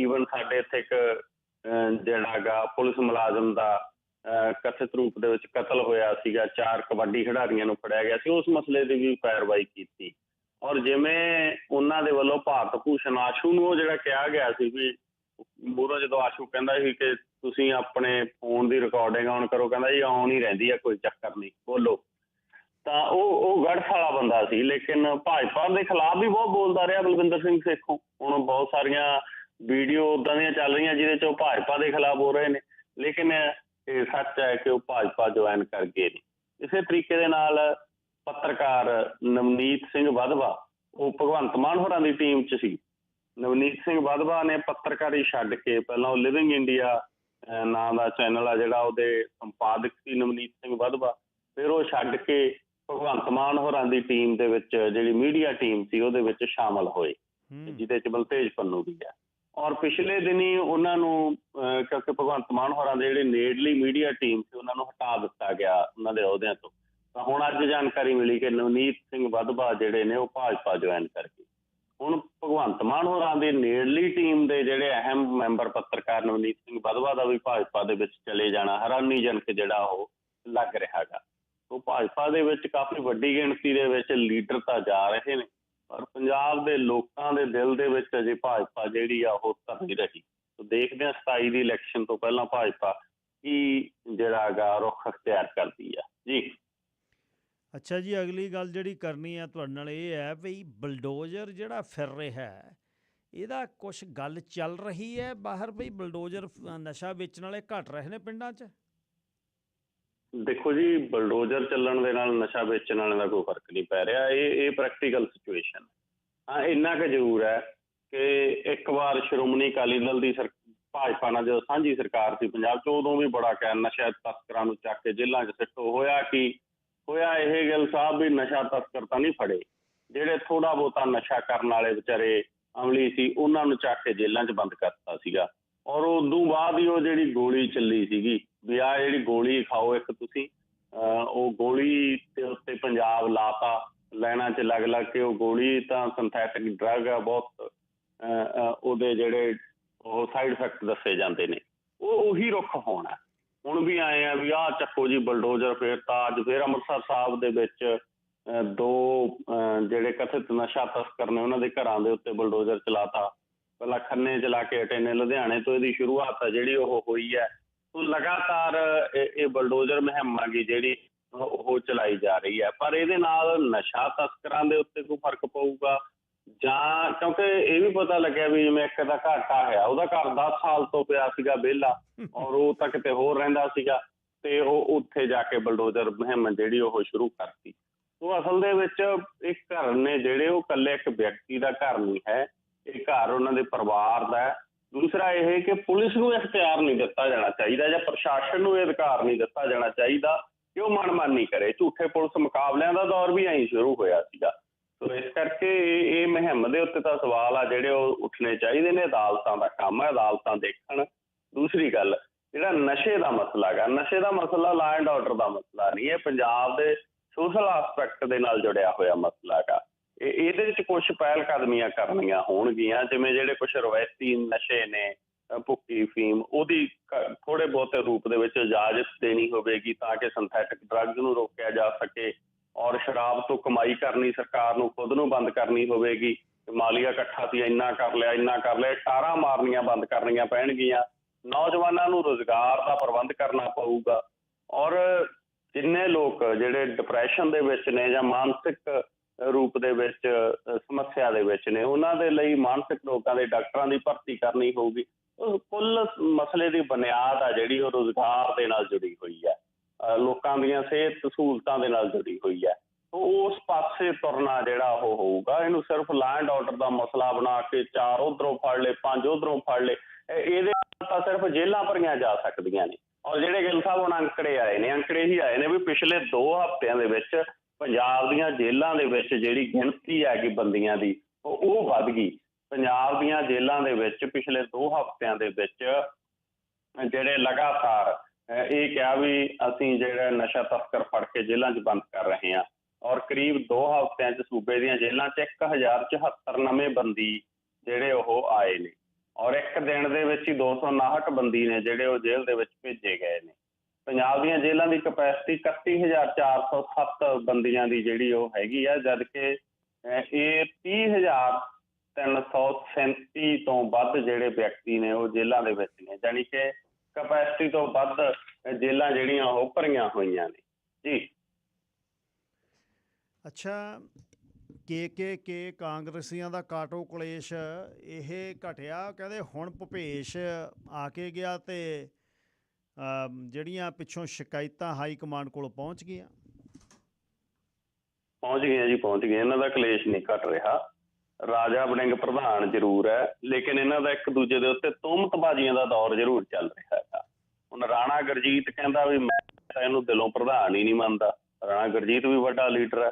ਈਵਨ ਸਾਡੇ ਇੱਥੇ ਇੱਕ, ਅਹ, ਜਿਹੜਾ ਪੁਲਿਸ ਮੁਲਾਜ਼ਮ ਦਾ ਕਥਿਤ ਰੂਪ ਦੇ ਵਿੱਚ ਕਤਲ ਹੋਇਆ ਸੀਗਾ। ਚਾਰ ਕਬੱਡੀ ਖਿਡਾਰੀਆਂ ਨੂੰ ਫੜਿਆ ਗਿਆ ਸੀ। ਉਸ ਮਸਲੇ ਦੀ ਵੀ ਪੈਰਵਾਈ ਕੀਤੀ। ਔਰ ਜਿਵੇਂ ਉਹਨਾਂ ਦੇ ਵੱਲੋਂ ਭਾਰਤ ਭੂਸ਼ਣ ਆਸ਼ੂ ਨੂੰ ਉਹ ਜਿਹੜਾ ਕਿਹਾ ਗਿਆ ਸੀ ਵੀ ਮੂਰੋ ਜਦੋਂ ਆਸ਼ੂ ਕਹਿੰਦਾ ਸੀ ਕਿ ਤੁਸੀਂ ਆਪਣੇ ਫੋਨ ਦੀ ਰਿਕਾਰਡਿੰਗ ਆਨ ਕਰੋ, ਕਹਿੰਦਾ ਜੀ ਆਨ ਹੀ ਰਹਿੰਦੀ ਆ, ਕੋਈ ਚੱਕਰ ਨਹੀਂ, ਬੋਲੋ। ਤਾਂ ਉਹ ਉਹ ਗੜ੍ਹ ਵਾਲਾ ਬੰਦਾ ਸੀ, ਲੇਕਿਨ ਭਾਜਪਾ ਦੇ ਖਿਲਾਫ ਵੀ ਬਹੁਤ ਬੋਲਦਾ ਰਿਹਾ ਬਲਵਿੰਦਰ ਸਿੰਘ ਸੇਖੋਂ। ਹੁਣ ਬਹੁਤ ਸਾਰੀਆਂ ਵੀਡੀਓ ਉਦਾਂ ਦੀਆਂ ਚੱਲ ਰਹੀਆਂ, ਜਿਹਦੇ 'ਚ ਉਹ ਭਾਜਪਾ ਦੇ ਖਿਲਾਫ ਹੋ ਰਹੇ ਨੇ। ਲੇਕਿਨ ਇਹ ਸੱਚ ਹੈ ਕਿ ਉਹ ਭਾਜਪਾ ਜੁਆਇਨ ਕਰ ਗਏ ਨੇ। ਇਸੇ ਤਰੀਕੇ ਦੇ ਨਾਲ ਪੱਤਰਕਾਰ ਨਵਨੀਤ ਸਿੰਘ ਵਾਧਵਾ, ਉਹ ਭਗਵੰਤ ਮਾਨ ਹੋਰਾਂ ਦੀ ਟੀਮ 'ਚ ਸੀ। ਨਵਨੀਤ ਸਿੰਘ ਵਾਧਵਾ ਨੇ ਪੱਤਰਕਾਰੀ ਛੱਡ ਕੇ ਪਹਿਲਾਂ ਉਹ ਲਿਵਿੰਗ ਇੰਡੀਆ ਨਾਂ ਦਾ ਚੈਨਲ ਆ ਜਿਹੜਾ ਉਹਦੇ ਸੰਪਾਦਕ ਸੀ ਨਵਨੀਤ ਸਿੰਘ ਵਾਧਵਾ। ਫਿਰ ਉਹ ਛੱਡ ਕੇ ਭਗਵੰਤ ਮਾਨ ਹੋਰਾਂ ਦੀ ਟੀਮ ਦੇ ਵਿੱਚ ਜਿਹੜੀ ਮੀਡੀਆ ਟੀਮ ਸੀ ਉਹਦੇ ਵਿੱਚ ਸ਼ਾਮਲ ਹੋਏ ਜਿਹਦੇ ਚ ਬਲਤੇਜ ਪੰਨੂ ਵੀ ਹੈ। ਔਰ ਪਿਛਲੇ ਦਿਨੀ ਉਹਨਾਂ ਨੂੰ ਕਿਉਂਕਿ ਭਗਵੰਤ ਮਾਨ ਹੋਰਾਂ ਦੇ ਜਿਹੜੇ ਨੇੜਲੀ ਮੀਡੀਆ ਟੀਮ ਸੀ ਉਹਨਾਂ ਨੂੰ ਹਟਾ ਦਿੱਤਾ ਗਿਆ ਉਹਨਾਂ ਦੇ ਅਹੁਦਿਆਂ ਤੋਂ। ਤਾਂ ਹੁਣ ਅੱਜ ਜਾਣਕਾਰੀ ਮਿਲੀ ਕਿ ਨਵਨੀਤ ਸਿੰਘ ਵਧਬਾ ਜਿਹੜੇ ਨੇ ਉਹ ਭਾਜਪਾ ਜੁਆਇਨ ਕਰ ਗਏ ਹੁਣ ਭਗਵੰਤ ਮਾਨ ਹੋਰਾਂ ਦੀ ਨੇੜਲੀ ਟੀਮ ਦੇ ਜਿਹੜੇ ਅਹਿਮ ਮੈਂਬਰ ਪੱਤਰਕਾਰ ਨਵਨੀਤ ਸਿੰਘ ਵਧਬਾ ਦਾ ਵੀ ਭਾਜਪਾ ਦੇ ਵਿੱਚ ਚਲੇ ਜਾਣਾ, ਹੈਰਾਨੀਜਨਕ ਜਿਹੜਾ ਉਹ ਲੱਗ ਰਿਹਾ ਉਹ ਭਾਜਪਾ ਦੇ ਵਿੱਚ ਕਾਫੀ ਵੱਡੀ ਗਿਣਤੀ ਦੇ ਵਿੱਚ ਲੀਡਰ ਤਾਂ ਜਾ ਰਹੇ ਨੇ, ਪਰ ਪੰਜਾਬ ਦੇ ਲੋਕਾਂ ਦੇ ਦਿਲ ਦੇ ਵਿੱਚ ਅਜੇ ਭਾਜਪਾ ਜਿਹੜੀ ਆ ਉਹ ਤਾਂ ਰਹੀ। ਸੋ ਦੇਖਦੇ ਹਾਂ 27 ਦੀ ਇਲੈਕਸ਼ਨ ਤੋਂ ਪਹਿਲਾਂ ਭਾਜਪਾ ਕੀ ਜਿਹੜਾ ਹੈਗਾ ਰੁਖ ਅਖਤਿਆਰ ਕਰਦੀ ਆ। ਜੀ। ਅੱਛਾ ਜੀ, ਅਗਲੀ ਗੱਲ ਜਿਹੜੀ ਕਰਨੀ ਹੈ ਤੁਹਾਡੇ ਨਾਲ ਇਹ ਹੈ ਵੀ ਬਲਡੋਜ਼ਰ ਜਿਹੜਾ ਫਿਰ ਰਿਹਾ ਹੈ, ਇਹਦਾ ਕੁਝ ਗੱਲ ਚੱਲ ਰਹੀ ਹੈ ਬਾਹਰ ਵੀ ਬਲਡੋਜ਼ਰ ਨਸ਼ਾ ਵੇਚਣ ਵਾਲੇ ਘਟ ਰਹੇ ਨੇ ਪਿੰਡਾਂ 'ਚ? ਦੇਖੋ ਜੀ, ਬਲਡੋਜ਼ਰ ਚੱਲਣ ਦੇ ਨਾਲ ਨਸ਼ਾ ਵੇਚਣ ਵਾਲਿਆਂ ਦਾ ਕੋਈ ਫ਼ਰਕ ਨਹੀਂ ਪੈ ਰਿਹਾ, ਇਹ ਇਹ ਪ੍ਰੈਕਟੀਕਲ ਸਿਚੁਏਸ਼ਨ ਹਾਂ, ਇੰਨਾ ਕੁ ਜ਼ਰੂਰ ਹੈ ਕਿ ਇੱਕ ਵਾਰ ਸ਼੍ਰੋਮਣੀ ਅਕਾਲੀ ਦਲ ਦੀ ਸਰ, ਭਾਜਪਾ ਨਾਲ ਜਦੋਂ ਸਾਂਝੀ ਸਰਕਾਰ ਸੀ ਪੰਜਾਬ 'ਚ, ਉਦੋਂ ਵੀ ਬੜਾ ਕਹਿ, ਨਸ਼ਾ ਤਸਕਰਾਂ ਨੂੰ ਚੱਕ ਕੇ ਜੇਲ੍ਹਾਂ 'ਚ ਸਿੱਟੋ ਹੋਇਆ ਕਿ ਹੋਇਆ ਇਹ ਗੱਲ ਸਾਹਿਬ ਵੀ ਨਸ਼ਾ ਤਸਕਰ ਤਾਂ ਨਹੀਂ ਫੜੇ। ਜਿਹੜੇ ਥੋੜਾ ਬਹੁਤਾ ਨਸ਼ਾ ਕਰਨ ਵਾਲੇ ਵਿਚਾਰੇ ਅਮਲੀ ਸੀ, ਉਹਨਾਂ ਨੂੰ ਚੱਕ ਕੇ ਜੇਲ੍ਹਾਂ 'ਚ ਬੰਦ ਕਰਤਾ ਸੀਗਾ। ਔਰ ਉਦੋਂ ਬਾਅਦ ਹੀ ਉਹ ਜਿਹੜੀ ਗੋਲੀ ਚੱਲੀ ਸੀਗੀ, ਵੀ ਆ ਜਿਹੜੀ ਗੋਲੀ ਖਾਓ ਇੱਕ ਤੁਸੀਂ, ਅਹ ਉਹ ਗੋਲੀ ਦੇ ਉੱਤੇ ਪੰਜਾਬ ਲਾਤਾ ਲੈਣਾ ਚ ਲੱਗ ਲੱਗ ਕੇ ਉਹ ਗੋਲੀ ਤਾਂ ਸਿੰਥੈਟਿਕ ਡਰੱਗ ਆ ਬਹੁਤ ਉਹਦੇ ਜਿਹੜੇ ਉਹ ਸਾਈਡ ਇਫੈਕਟ ਦੱਸੇ ਜਾਂਦੇ ਨੇ। ਉਹ ਉਹੀ ਰੁੱਖ ਹੋਣਾ। ਹੁਣ ਵੀ ਆਏ ਆ ਵੀ ਆਹ ਚੱਕੋ ਜੀ ਬਲਡੋਜ਼ਰ ਫੇਰ ਤਾਂ ਫੇਰ ਅੰਮ੍ਰਿਤਸਰ ਸਾਹਿਬ ਦੇ ਵਿੱਚ ਦੋ ਜਿਹੜੇ ਕਥਿਤ ਨਸ਼ਾ ਤਸਕਰ ਨੇ ਉਹਨਾਂ ਦੇ ਘਰਾਂ ਦੇ ਉੱਤੇ ਬਲਡੋਜ਼ਰ ਚਲਾਤਾ। ਪਹਿਲਾਂ ਖੰਨੇ ਚਲਾ ਕੇ ਹਟੇ ਨੇ, ਲੁਧਿਆਣੇ ਤੋਂ ਇਹਦੀ ਸ਼ੁਰੂਆਤ ਆ ਜਿਹੜੀ ਉਹ ਹੋਈ ਹੈ। ਸੋ ਲਗਾਤਾਰ ਇਹ ਬਲਡੋਜ਼ਰ ਮੁਹਿੰਮ ਆ ਗੀ ਜਿਹੜੀ ਉਹ ਚਲਾਈ ਜਾ ਰਹੀ ਹੈ। ਪਰ ਇਹਦੇ ਨਾਲ ਨਸ਼ਾ ਤਸਕਰਾਂ ਦੇ ਉੱਤੇ ਕੋਈ ਫ਼ਰਕ ਪਊਗਾ? ਜਾਂ ਕਿਉਂਕਿ ਇਹ ਵੀ ਪਤਾ ਲੱਗਿਆ ਵੀ ਜਿਵੇਂ ਇੱਕ ਦਾ ਘਾਟਾ ਹੈ ਉਹਦਾ ਘਰ 10 ਸਾਲ ਤੋਂ ਪਿਆ ਸੀਗਾ ਵਿਹਲਾ ਔਰ ਉਹ ਤਾਂ ਕਿਤੇ ਹੋਰ ਰਹਿੰਦਾ ਸੀਗਾ ਤੇ ਉਹ ਉੱਥੇ ਜਾ ਕੇ ਬਲਡੋਜ਼ਰ ਮੁਹਿੰਮ ਜਿਹੜੀ ਉਹ ਸ਼ੁਰੂ ਕਰਤੀ। ਉਹ ਅਸਲ ਦੇ ਵਿੱਚ ਇੱਕ ਘਰ ਨੇ ਜਿਹੜੇ ਉਹ ਇਕੱਲੇ ਇੱਕ ਵਿਅਕਤੀ ਦਾ ਘਰ ਨਹੀਂ ਹੈ ਇਹ ਘਰ ਉਹਨਾਂ ਦੇ ਪਰਿਵਾਰ ਦਾ ਹੈ। ਦੂਸਰਾ ਇਹ ਹੈ ਕਿ ਪੁਲਿਸ ਨੂੰ ਇਖਤਿਆਰ ਨਹੀਂ ਦਿੱਤਾ ਜਾਣਾ ਚਾਹੀਦਾ ਜਾਂ ਪ੍ਰਸ਼ਾਸਨ ਨੂੰ ਇਹ ਅਧਿਕਾਰ ਨਹੀਂ ਦਿੱਤਾ ਜਾਣਾ ਚਾਹੀਦਾ ਕਿ ਉਹ ਮਨਮਾਨੀ ਕਰੇ। ਝੂਠੇ ਪੁਲਿਸ ਮੁਕਾਬਲਿਆਂ ਦਾ ਦੌਰ ਵੀ ਐਂ ਸ਼ੁਰੂ ਹੋਇਆ ਸੀਗਾ। ਸੋ ਇਸ ਕਰਕੇ ਇਹ ਇਹ ਮੁਹਿੰਮ ਦੇ ਉੱਤੇ ਤਾਂ ਸਵਾਲ ਆ ਜਿਹੜੇ ਉਹ ਉੱਠਣੇ ਚਾਹੀਦੇ ਨੇ ਅਦਾਲਤਾਂ ਦਾ ਕੰਮ ਹੈ ਅਦਾਲਤਾਂ ਦੇਖਣ। ਦੂਸਰੀ ਗੱਲ ਜਿਹੜਾ ਨਸ਼ੇ ਦਾ ਮਸਲਾ ਹੈਗਾ ਨਸ਼ੇ ਦਾ ਮਸਲਾ ਲਾ ਐਂਡ ਆਰਡਰ ਦਾ ਮਸਲਾ ਨਹੀਂ ਇਹ ਪੰਜਾਬ ਦੇ ਸੋਸ਼ਲ ਐਸਪੈਕਟ ਦੇ ਨਾਲ ਜੁੜਿਆ ਹੋਇਆ ਮਸਲਾ ਹੈਗਾ। ਇਹਦੇ ਵਿੱਚ ਕੁਝ ਪਹਿਲ ਕਦਮੀਆਂ ਕਰਨੀਆਂ ਹੋਣਗੀਆਂ ਜਿਵੇਂ ਜਿਹੜੇ ਕੁਝ ਰਵਾਇਤੀ ਨਸ਼ੇ ਨੇ ਅ, ਭੁੱਕੀ ਫੀਮ ਉਹਦੀ ਥੋੜੇ ਬਹੁਤੇ ਰੂਪ ਦੇ ਵਿੱਚ ਇਜਾਜ਼ਤ ਦੇਣੀ ਹੋਵੇਗੀ ਤਾਂ ਕਿ ਸਿੰਥੈਟਿਕ ਡਰੱਗਸ ਨੂੰ ਰੋਕਿਆ ਜਾ ਸਕੇ। ਔਰ ਸ਼ਰਾਬ ਤੋਂ ਕਮਾਈ ਕਰਨੀ, ਸਰਕਾਰ ਨੂੰ ਖੁਦ ਨੂੰ ਬੰਦ ਕਰਨੀ ਹੋਵੇਗੀ। ਮਾਲੀਆ ਇਕੱਠਾ ਸੀ, ਇੰਨਾ ਕਰ ਲਿਆ, ਇੰਨਾ ਕਰ ਲਿਆ ਟਾਰਾਂ ਮਾਰਨੀਆਂ ਬੰਦ ਕਰਨੀਆਂ ਪੈਣਗੀਆਂ। ਨੌਜਵਾਨਾਂ ਨੂੰ ਰੋਜ਼ਗਾਰ ਦਾ ਪ੍ਰਬੰਧ ਕਰਨਾ ਪਊਗਾ। ਔਰ ਜਿੰਨੇ ਲੋਕ ਜਿਹੜੇ ਡਿਪਰੈਸ਼ਨ ਦੇ ਵਿੱਚ ਨੇ ਜਾਂ ਮਾਨਸਿਕ ਰੂਪ ਦੇ ਵਿੱਚ ਸਮੱਸਿਆ ਦੇ ਵਿੱਚ ਨੇ, ਉਹਨਾਂ ਦੇ ਲਈ ਮਾਨਸਿਕ ਰੋਗਾਂ ਦੇ ਡਾਕਟਰਾਂ ਦੀ ਭਰਤੀ ਕਰਨੀ ਹੋਊਗੀ। ਕੁੱਲ ਮਸਲੇ ਦੀ ਬੁਨਿਆਦ ਆ ਜਿਹੜੀ ਉਹ ਰੋਜ਼ਗਾਰ ਦੇ ਨਾਲ ਜੁੜੀ ਹੋਈ ਹੈ ਲੋਕਾਂ ਦੀਆਂ ਸਿਹਤ ਸਹੂਲਤਾਂ ਦੇ ਨਾਲ ਜੁੜੀ ਹੋਈ ਹੈ। ਉਸ ਪਾਸੇ ਤੁਰਨਾ ਜਿਹੜਾ ਉਹ ਹੋਊਗਾ, ਇਹਨੂੰ ਸਿਰਫ ਲੈਂਡ ਆਰਡਰ ਦਾ ਮਸਲਾ ਬਣਾ ਕੇ ਚਾਰ ਉਧਰੋਂ ਫੜ ਲਏ, ਪੰਜ ਉਧਰੋਂ ਫੜ ਲਏ ਇਹਦੇ ਤਾਂ ਸਿਰਫ ਜੇਲ੍ਹਾਂ ਭਰੀਆਂ ਜਾ ਸਕਦੀਆਂ ਨੇ। ਔਰ ਜਿਹੜੇ ਗਿੱਲ ਸਾਹਿਬ ਹੁਣ ਅੰਕੜੇ ਆਏ ਨੇ, ਅੰਕੜੇ ਹੀ ਆਏ ਨੇ ਵੀ ਪਿਛਲੇ 2 ਹਫ਼ਤਿਆਂ ਦੇ ਵਿੱਚ ਪੰਜਾਬ ਦੀਆਂ ਜੇਲ੍ਹਾਂ ਦੇ ਵਿੱਚ ਜਿਹੜੀ ਗਿਣਤੀ ਹੈਗੀ ਬੰਦੀਆਂ ਦੀ, ਉਹ ਵੱਧ ਗਈ। ਪੰਜਾਬ ਦੀਆਂ ਜੇਲ੍ਹਾਂ ਦੇ ਵਿੱਚ ਪਿਛਲੇ 2 ਹਫ਼ਤਿਆਂ ਦੇ ਵਿੱਚ ਜਿਹੜੇ ਲਗਾਤਾਰ ਇਹ ਕਿਹਾ ਵੀ ਅਸੀਂ ਜਿਹੜਾ ਨਸ਼ਾ ਤਸਕਰ ਫੜ ਕੇ ਜੇਲ੍ਹਾਂ 'ਚ ਬੰਦ ਕਰ ਰਹੇ ਹਾਂ ਔਰ ਕਰੀਬ 2 ਹਫ਼ਤਿਆਂ 'ਚ ਸੂਬੇ ਦੀਆਂ ਜੇਲ੍ਹਾਂ 'ਚ 1074 ਨਵੇਂ ਬੰਦੀ ਜਿਹੜੇ ਉਹ ਆਏ ਨੇ ਔਰ ਇੱਕ ਦਿਨ ਦੇ ਵਿੱਚ ਹੀ 259 ਬੰਦੀ ਨੇ ਜਿਹੜੇ ਉਹ ਜੇਲ੍ਹ ਦੇ ਵਿੱਚ ਭੇਜੇ ਗਏ ਨੇ। ਪੰਜਾਬ ਦੀਆਂ ਜੇਲ੍ਹਾਂ ਦੀ ਕਪੈਸਿਟੀ 31407 ਬੰਦੀਆਂ ਦੀ ਜਿਹੜੀ ਉਹ ਹੈਗੀ ਆ ਜਦ ਕਿ ਅਹ, ਇਹ 30337 ਤੋਂ ਵੱਧ ਜਿਹੜੇ ਵਿਅਕਤੀ ਨੇ ਉਹ ਜੇਲ੍ਹਾਂ ਦੇ ਵਿੱਚ ਨੇ। ਜਾਣੀ ਕਿ ਕਪੈਸਿਟੀ ਤੋਂ ਵੱਧ ਜੇਲ੍ਹਾਂ ਜਿਹੜੀਆਂ ਉਹ ਭਰੀਆਂ ਹੋਈਆਂ ਨੇ। ਜੀ। ਅੱਛਾ ਕੇ ਕੇ ਕੇ ਕਾਂਗਰਸੀਆਂ ਦਾ ਕਾਟੋ ਕਲੇਸ਼ ਇਹ ਘਟਿਆ? ਕਹਿੰਦੇ ਹੁਣ ਭੁਪੇਸ਼ ਆ ਕੇ ਗਿਆ ਤੇ ਜਿਹੜੀਆਂ ਪਿੱਛੋਂ ਸ਼ਿਕਾਇਤਾਂ ਹਾਈ ਕਮਾਂਡ ਕੋਲ ਪਹੁੰਚ ਗਈਆਂ। ਪਹੁੰਚ ਗਏ ਜੀ ਪਹੁੰਚ ਗਏ ਇਹਨਾਂ ਦਾ ਕਲੇਸ਼ ਨਹੀਂ ਘਟ ਰਿਹਾ। ਰਾਜਾ ਵੜਿੰਗ ਪ੍ਰਧਾਨ ਜ਼ਰੂਰ ਹੈ ਲੇਕਿਨ ਇਹਨਾਂ ਦਾ ਇੱਕ ਦੂਜੇ ਦੇ ਉੱਤੇ ਤੋਮਤਬਾਜ਼ੀਆਂ ਦਾ ਦੌਰ ਜ਼ਰੂਰ ਚੱਲ ਰਿਹਾ ਹੈ ਹੁਣ ਰਾਣਾ ਗੁਰਜੀਤ ਕਹਿੰਦਾ ਵੀ ਮੈਂ ਤਾਂ ਇਹਨੂੰ ਦਿਲੋਂ ਪ੍ਰਧਾਨ ਹੀ ਨਹੀਂ ਮੰਨਦਾ। ਰਾਣਾ ਗੁਰਜੀਤ ਵੀ ਵੱਡਾ ਲੀਡਰ ਹੈ